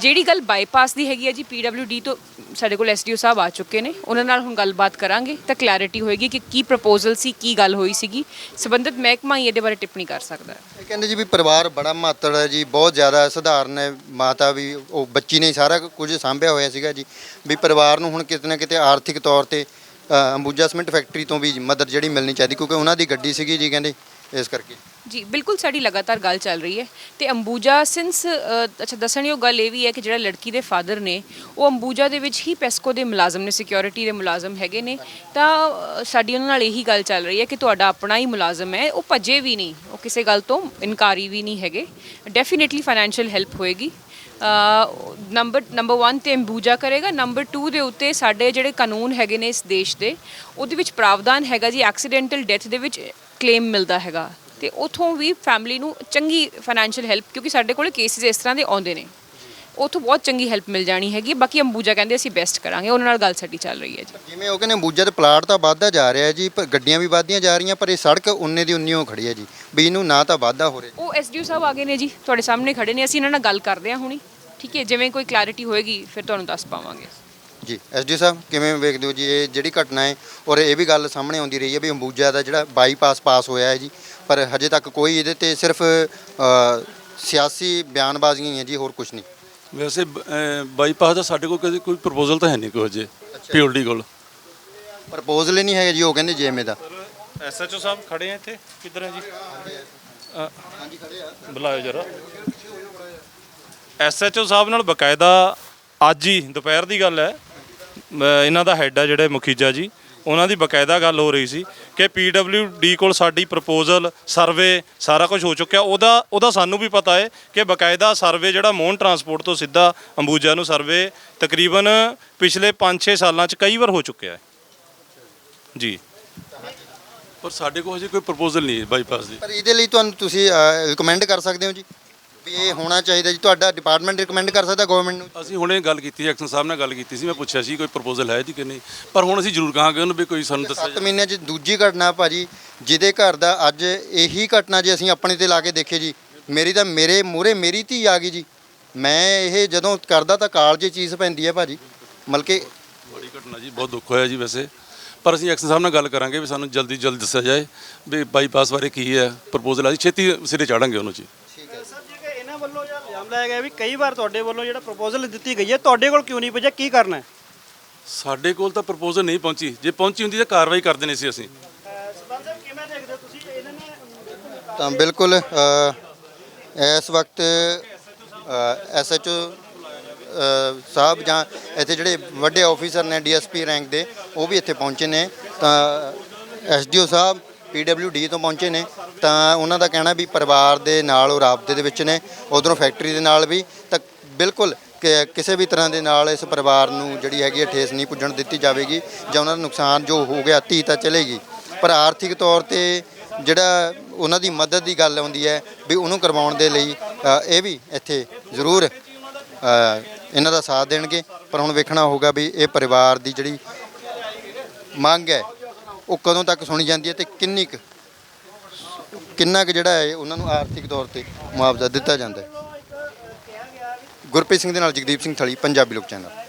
Speaker 10: ਜਿਹੜੀ ਗੱਲ ਬਾਈਪਾਸ ਦੀ ਹੈਗੀ ਹੈ ਜੀ ਪੀਡਬਲਯੂਡੀ ਤੋਂ ਸਾਡੇ ਕੋਲ ਐਸਡੀਓ ਸਾਹਿਬ ਆ ਚੁੱਕੇ ਨੇ। ਉਹਨਾਂ ਨਾਲ ਹੁਣ ਗੱਲਬਾਤ ਕਰਾਂਗੇ ਤਾਂ ਕਲੈਰਿਟੀ ਹੋਏਗੀ ਕਿ ਕੀ ਪ੍ਰਪੋਜ਼ਲ ਸੀ ਕੀ ਗੱਲ ਹੋਈ ਸੀਗੀ। ਸੰਬੰਧਿਤ ਮਹਿਕਮਾ ਹੀ ਇਹਦੇ ਬਾਰੇ ਟਿੱਪਣੀ ਕਰ ਸਕਦਾ ਹੈ।
Speaker 1: ਇਹ ਕਹਿੰਦੇ ਜੀ ਵੀ ਪਰਿਵਾਰ ਬੜਾ ਮਾਤੜ ਹੈ ਜੀ ਬਹੁਤ ਜ਼ਿਆਦਾ ਸਧਾਰਨ ਹੈ। ਮਾਤਾ ਵੀ ਉਹ ਬੱਚੀ ਨੇ ਸਾਰਾ ਕੁਝ ਸਾਂਭਿਆ ਹੋਇਆ ਸੀਗਾ ਜੀ। ਵੀ ਪਰਿਵਾਰ ਨੂੰ ਹੁਣ ਕਿਤੇ ਨਾ ਕਿਤੇ ਆਰਥਿਕ ਤੌਰ ਤੇ ਅ, ਅੰਬੂਜਾ ਸੀਮੈਂਟ ਫੈਕਟਰੀ ਤੋਂ ਵੀ ਮਦਦ ਜਿਹੜੀ ਮਿਲਣੀ ਚਾਹੀਦੀ ਕਿਉਂਕਿ ਉਹਨਾਂ ਦੀ ਗੱਡੀ ਸੀਗੀ ਜੀ ਕਹਿੰਦੇ ਇਸ ਕਰਕੇ।
Speaker 10: ਜੀ, ਬਿਲਕੁਲ ਸਾਡੀ ਲਗਾਤਾਰ ਗੱਲ ਚੱਲ ਰਹੀ ਹੈ। ਤੇ ਅੰਬੂਜਾ ਸਿੰਸ ਅੱਛਾ, ਦੱਸਣਯੋਗ ਗੱਲ ਇਹ ਵੀ ਹੈ ਕਿ ਜਿਹੜਾ ਲੜਕੀ ਦੇ ਫਾਦਰ ਨੇ, ਉਹ ਅੰਬੂਜਾ ਦੇ ਵਿੱਚ ਹੀ ਪੈਸਕੋ ਦੇ ਮੁਲਾਜ਼ਮ ਨੇ ਸਿਕਿਉਰਿਟੀ ਦੇ ਮੁਲਾਜ਼ਮ ਹੈਗੇ ਨੇ। ਤਾਂ ਸਾਡੀ ਉਹਨਾਂ ਨਾਲ ਇਹੀ ਗੱਲ ਚੱਲ ਰਹੀ ਹੈ ਕਿ ਤੁਹਾਡਾ ਆਪਣਾ ਹੀ ਮੁਲਾਜ਼ਮ ਹੈ, ਉਹ ਭੱਜੇ ਵੀ ਨਹੀਂ, ਉਹ ਕਿਸੇ ਗੱਲ ਤੋਂ ਇਨਕਾਰੀ ਵੀ ਨਹੀਂ ਹੈਗੇ। ਡੈਫੀਨਿਟਲੀ ਫਾਈਨੈਂਸ਼ੀਅਲ ਹੈਲਪ ਹੋਏਗੀ। ਨੰਬਰ ਨੰਬਰ 1 ਤੇ ਅੰਬੂਜਾ ਕਰੇਗਾ ਨੰਬਰ 2 ਦੇ ਉੱਤੇ ਸਾਡੇ ਜਿਹੜੇ ਕਾਨੂੰਨ ਹੈਗੇ ਨੇ ਇਸ ਦੇਸ਼ ਦੇ, ਉਹਦੇ ਵਿੱਚ ਪ੍ਰਾਵਧਾਨ ਹੈਗਾ ਜੀ ਐਕਸੀਡੈਂਟਲ ਡੈਥ ਦੇ ਵਿੱਚ ਕਲੇਮ ਮਿਲਦਾ ਹੈਗਾ। ਤੇ ਉਥੋਂ ਵੀ ਫੈਮਿਲੀ ਨੂੰ ਚੰਗੀ ਫਾਈਨੈਂਸ਼ੀਅਲ ਹੈਲਪ ਕਿਉਂਕਿ ਸਾਡੇ ਕੋਲ ਕੇਸਿਸ ਇਸ ਤਰ੍ਹਾਂ ਦੇ ਆਉਂਦੇ ਨੇ। ਉਥੋਂ ਬਹੁਤ ਚੰਗੀ ਹੈਲਪ ਮਿਲ ਜਾਣੀ ਹੈਗੀ ਬਾਕੀ ਅੰਬੂਜਾ ਕਹਿੰਦੇ ਅਸੀਂ ਬੈਸਟ ਕਰਾਂਗੇ ਉਹਨਾਂ ਨਾਲ ਗੱਲ ਸਾਡੀ ਚੱਲ ਰਹੀ ਹੈ ਜੀ।
Speaker 1: ਜਿਵੇਂ ਉਹ ਕਹਿੰਦੇ ਅੰਬੂਜਾ ਦੇ ਪਲਾਟ ਤਾਂ ਵੱਧਦਾ ਜਾ ਰਿਹਾ ਜੀ ਪਰ ਗੱਡੀਆਂ ਵੀ ਵੱਧਦੀਆਂ ਜਾ ਰਹੀਆਂ ਪਰ ਇਹ ਸੜਕ ਉਨੇ ਦੀ ਉਨੀ ਓ ਖੜੀ ਹੈ ਜੀ। ਵੀ ਇਹਨੂੰ ਨਾ ਤਾਂ ਵਾਧਾ ਹੋ ਰਿਹਾ
Speaker 10: ਉਹ ਐਸਡੀਓ ਸਾਹਿਬ ਆ ਗਏ ਨੇ ਜੀ ਤੁਹਾਡੇ ਸਾਹਮਣੇ ਖੜੇ ਨੇ ਅਸੀਂ ਇਹਨਾਂ ਨਾਲ ਗੱਲ ਕਰਦੇ ਹਾਂ ਹੁਣੀ। ਠੀਕ ਹੈ ਜਿਵੇਂ ਕੋਈ ਕਲੈਰਿਟੀ ਹੋਏਗੀ ਫਿਰ ਤੁਹਾਨੂੰ ਦੱਸ ਪਾਵਾਂਗੇ।
Speaker 1: ਜੀ ਐਸਡੀ ਸਾਹਿਬ ਕਿਵੇਂ ਵੇਖਦੇ ਹੋ ਜੀ ਇਹ ਜਿਹੜੀ ਘਟਨਾ ਹੈ? ਔਰ ਇਹ ਵੀ ਗੱਲ ਸਾਹਮਣੇ ਆਉਂਦੀ ਰਹੀ ਹੈ ਵੀ ਅੰਬੂਜਾ ਦਾ ਜਿਹੜਾ ਬਾਈਪਾਸ ਪਾਸ ਹੋਇਆ ਹੈ ਜੀ। ਪਰ ਹਜੇ ਤੱਕ ਕੋਈ ਇਹਦੇ ਤੇ ਸਿਰਫ ਅ, ਸਿਆਸੀ ਬਿਆਨਬਾਜ਼ੀਆਂ ਹੀ ਹੈ ਜੀ ਹੋਰ ਕੁਝ ਨਹੀਂ।
Speaker 5: ਵੈਸੇ ਬ- ਅਹ ਬਾਈਪਾਸ ਦਾ ਸਾਡੇ ਕੋਲ ਕਦੇ ਕੋਈ ਪ੍ਰਪੋਜ਼ਲ ਤਾਂ ਹੈ ਨਹੀਂ ਕੋਈ ਹਜੇ ਪੀਓਡੀ ਕੋਲ।
Speaker 1: ਪ੍ਰਪੋਜ਼ਲ ਹੀ ਨਹੀਂ ਹੈਗਾ ਜੀ ਉਹ ਕਹਿੰਦੇ ਜੇਐਮਏ ਦਾ।
Speaker 4: ਐਸਐਚਓ ਸਾਹਿਬ ਖੜੇ ਆ ਇੱਥੇ? ਕਿੱਧਰ ਹੈ ਜੀ? ਹਾਂਜੀ ਖੜੇ ਆ। ਬੁਲਾਓ ਜਰਾ। ਐਸਐਚਓ ਸਾਹਿਬ ਨਾਲ ਬਕਾਇਦਾ ਅੱਜ ਹੀ ਦੁਪਹਿਰ ਦੀ ਗੱਲ ਹੈ। ਇਹਨਾਂ ਦਾ ਹੈੱਡ ਆ ਜਿਹੜੇ ਮੁਖੀਜਾ ਜੀ ਉਹਨਾਂ ਦੀ ਬਕਾਇਦਾ ਗੱਲ ਹੋ ਰਹੀ ਸੀ ਕਿ ਪੀਡਬਲਯੂਡੀ ਕੋਲ ਸਾਡੀ ਪ੍ਰਪੋਜ਼ਲ ਸਰਵੇ ਸਾਰਾ ਕੁਝ ਹੋ ਚੁੱਕਿਆ। ਉਹਦਾ ਉਹਦਾ ਸਾਨੂੰ ਵੀ ਪਤਾ ਹੈ ਕਿ ਬਕਾਇਦਾ ਸਰਵੇ ਜਿਹੜਾ ਮੋਹਨ ਟਰਾਂਸਪੋਰਟ ਤੋਂ ਸਿੱਧਾ ਅੰਬੂਜਾ ਨੂੰ ਸਰਵੇ ਤਕਰੀਬਨ ਪਿਛਲੇ 5-6 ਸਾਲਾਂ 'ਚ ਕਈ ਵਾਰ ਹੋ ਚੁੱਕਿਆ ਹੈ। ਜੀ।
Speaker 5: ਪਰ ਸਾਡੇ ਕੋਲ ਹਜੇ ਕੋਈ ਪ੍ਰਪੋਜ਼ਲ ਨਹੀਂ ਹੈ ਬਾਈਪਾਸ ਦੀ।
Speaker 1: ਪਰ ਇਹਦੇ ਲਈ ਤੁਹਾਨੂੰ ਤੁਸੀਂ ਰਿਕਮੈਂਡ ਕਰ ਸਕਦੇ ਹੋ ਜੀ? ਵੀ ਇਹ ਹੋਣਾ ਚਾਹੀਦਾ ਜੀ। ਤੁਹਾਡਾ ਡਿਪਾਰਟਮੈਂਟ ਰਿਕਮੈਂਡ ਕਰ ਸਕਦਾ ਗਵਰਨਮੈਂਟ ਨੂੰ?
Speaker 5: ਅਸੀਂ ਹੁਣੇ ਗੱਲ ਕੀਤੀ ਐਕਸ਼ਨ ਸਾਹਿਬ ਨਾਲ ਗੱਲ ਕੀਤੀ ਸੀ ਮੈਂ ਪੁੱਛਿਆ ਸੀ ਕੋਈ ਪ੍ਰਪੋਜ਼ਲ ਹੈ ਜੀ ਕਿ ਨਹੀਂ? ਪਰ ਹੁਣ ਅਸੀਂ ਜ਼ਰੂਰ ਕਹਾਂਗੇ ਉਹਨੂੰ ਵੀ ਕੋਈ ਸਾਨੂੰ ਦੱਸਿਆ
Speaker 1: 7 ਮਹੀਨਿਆਂ 'ਚ ਦੂਜੀ ਘਟਨਾ ਭਾਜੀ ਜਿਹਦੇ ਘਰ ਦਾ ਅੱਜ ਇਹੀ ਘਟਨਾ ਜੇ ਅਸੀਂ ਆਪਣੇ ਤੇ ਲਾ ਕੇ ਦੇਖੇ ਜੀ ਮੇਰੀ ਤਾਂ ਮੇਰੇ ਮੂਹਰੇ ਮੇਰੀ ਧੀ ਆ ਗਈ ਜੀ। ਮੈਂ ਇਹ ਜਦੋਂ ਕਰਦਾ ਤਾਂ ਕਾਲਜ ਚੀਜ਼ ਪੈਂਦੀ ਹੈ ਭਾਜੀ। ਮਤਲਬ ਕਿ
Speaker 5: ਬੜੀ ਘਟਨਾ ਜੀ ਬਹੁਤ ਦੁੱਖ ਹੋਇਆ ਜੀ ਵੈਸੇ। ਪਰ ਅਸੀਂ ਐਕਸ਼ਨ ਸਾਹਿਬ ਨਾਲ ਗੱਲ ਕਰਾਂਗੇ ਵੀ ਸਾਨੂੰ ਜਲਦੀ ਜਲਦ ਦੱਸਿਆ ਜਾਏ ਵੀ ਬਾਈਪਾਸ ਬਾਰੇ ਕੀ ਹੈ ਪ੍ਰਪੋਜ਼ਲ ਅਸੀਂ ਛੇਤੀ ਸਿਰੇ ਚਾੜਾਂਗੇ ਉਹਨੂੰ ਜੀ
Speaker 6: ਜੀ। ਲਾਇਆ ਗਿਆ ਵੀ ਕਈ ਵਾਰ ਤੁਹਾਡੇ ਵੱਲੋਂ ਜਿਹੜਾ ਪ੍ਰਪੋਜ਼ਲ ਦਿੱਤੀ ਗਈ ਹੈ ਤੁਹਾਡੇ ਕੋਲ ਕਿਉਂ ਨਹੀਂ ਪਹੁੰਚਿਆ ਕੀ ਕਰਨਾ ਹੈ?
Speaker 5: ਸਾਡੇ ਕੋਲ ਤਾਂ ਪ੍ਰਪੋਜ਼ਲ ਨਹੀਂ ਪਹੁੰਚੀ। ਜੇ ਪਹੁੰਚੀ ਹੁੰਦੀ ਤਾਂ ਕਾਰਵਾਈ ਕਰ ਦੇਣੀ ਸੀ ਅਸੀਂ।
Speaker 6: ਸਰਪੰਚ ਸਾਹਿਬ ਕਿਵੇਂ ਦੇਖਦੇ ਹੋ ਤੁਸੀਂ? ਇਹਨਾਂ ਨੇ
Speaker 1: ਤਾਂ ਬਿਲਕੁਲ ਅ, ਇਸ ਵਕਤ ਐਸਐਚਓ ਸਾਹਿਬ ਜਾਂ ਇੱਥੇ ਜਿਹੜੇ ਵੱਡੇ ਆਫੀਸਰ ਨੇ ਡੀਐਸਪੀ ਰੈਂਕ ਦੇ ਉਹ ਵੀ ਇੱਥੇ ਪਹੁੰਚੇ ਨੇ। ਤਾਂ ਐਸਡੀਓ ਸਾਹਿਬ ਪੀਡਬਲਯੂਡੀ ਤੋਂ ਪਹੁੰਚੇ ਨੇ, ਤਾਂ ਉਹਨਾਂ ਦਾ ਕਹਿਣਾ ਵੀ ਪਰਿਵਾਰ ਦੇ ਨਾਲ ਉਹ ਰਾਬਤੇ ਦੇ ਵਿੱਚ ਨੇ, ਉਧਰੋਂ ਫੈਕਟਰੀ ਦੇ ਨਾਲ ਵੀ, ਤਾਂ ਬਿਲਕੁਲ ਕਿ ਕਿਸੇ ਵੀ ਤਰ੍ਹਾਂ ਦੇ ਨਾਲ ਇਸ ਪਰਿਵਾਰ ਨੂੰ ਜਿਹੜੀ ਹੈਗੀ ਹੈ ਠੇਸ ਨਹੀਂ ਪੁੱਜਣ ਦਿੱਤੀ ਜਾਵੇਗੀ, ਜਾਂ ਉਹਨਾਂ ਦਾ ਨੁਕਸਾਨ ਜੋ ਹੋ ਗਿਆ ਧੀ ਤਾਂ ਚਲੇਗੀ। ਪਰ ਆਰਥਿਕ ਤੌਰ ਤੇ ਜਿਹੜਾ ਉਹਨਾਂ ਦੀ ਮਦਦ ਦੀ ਗੱਲ ਆਉਂਦੀ ਹੈ ਵੀ ਉਹਨੂੰ ਕਰਵਾਉਣ ਦੇ ਲਈ ਇਹ ਵੀ ਇੱਥੇ ਜ਼ਰੂਰ ਇਹਨਾਂ ਦਾ ਸਾਥ ਦੇਣਗੇ। ਪਰ ਹੁਣ ਵੇਖਣਾ ਹੋਊਗਾ ਵੀ ਇਹ ਪਰਿਵਾਰ ਦੀ ਜਿਹੜੀ ਮੰਗ ਹੈ ਉਹ ਕਦੋਂ ਤੱਕ ਸੁਣੀ ਜਾਂਦੀ ਹੈ ਤੇ ਕਿੰਨੀ ਕੁ ਕਿੰਨਾ ਕੁ ਜਿਹੜਾ ਹੈ ਉਹਨਾਂ ਨੂੰ ਆਰਥਿਕ ਤੌਰ ਤੇ ਮੁਆਵਜ਼ਾ ਦਿੱਤਾ ਜਾਂਦਾ ਹੈ? ਗੁਰਪ੍ਰੀਤ ਸਿੰਘ ਦੇ ਨਾਲ ਜਗਦੀਪ ਸਿੰਘ ਥਲੀ, ਪੰਜਾਬੀ ਲੋਕ ਚੈਨਲ।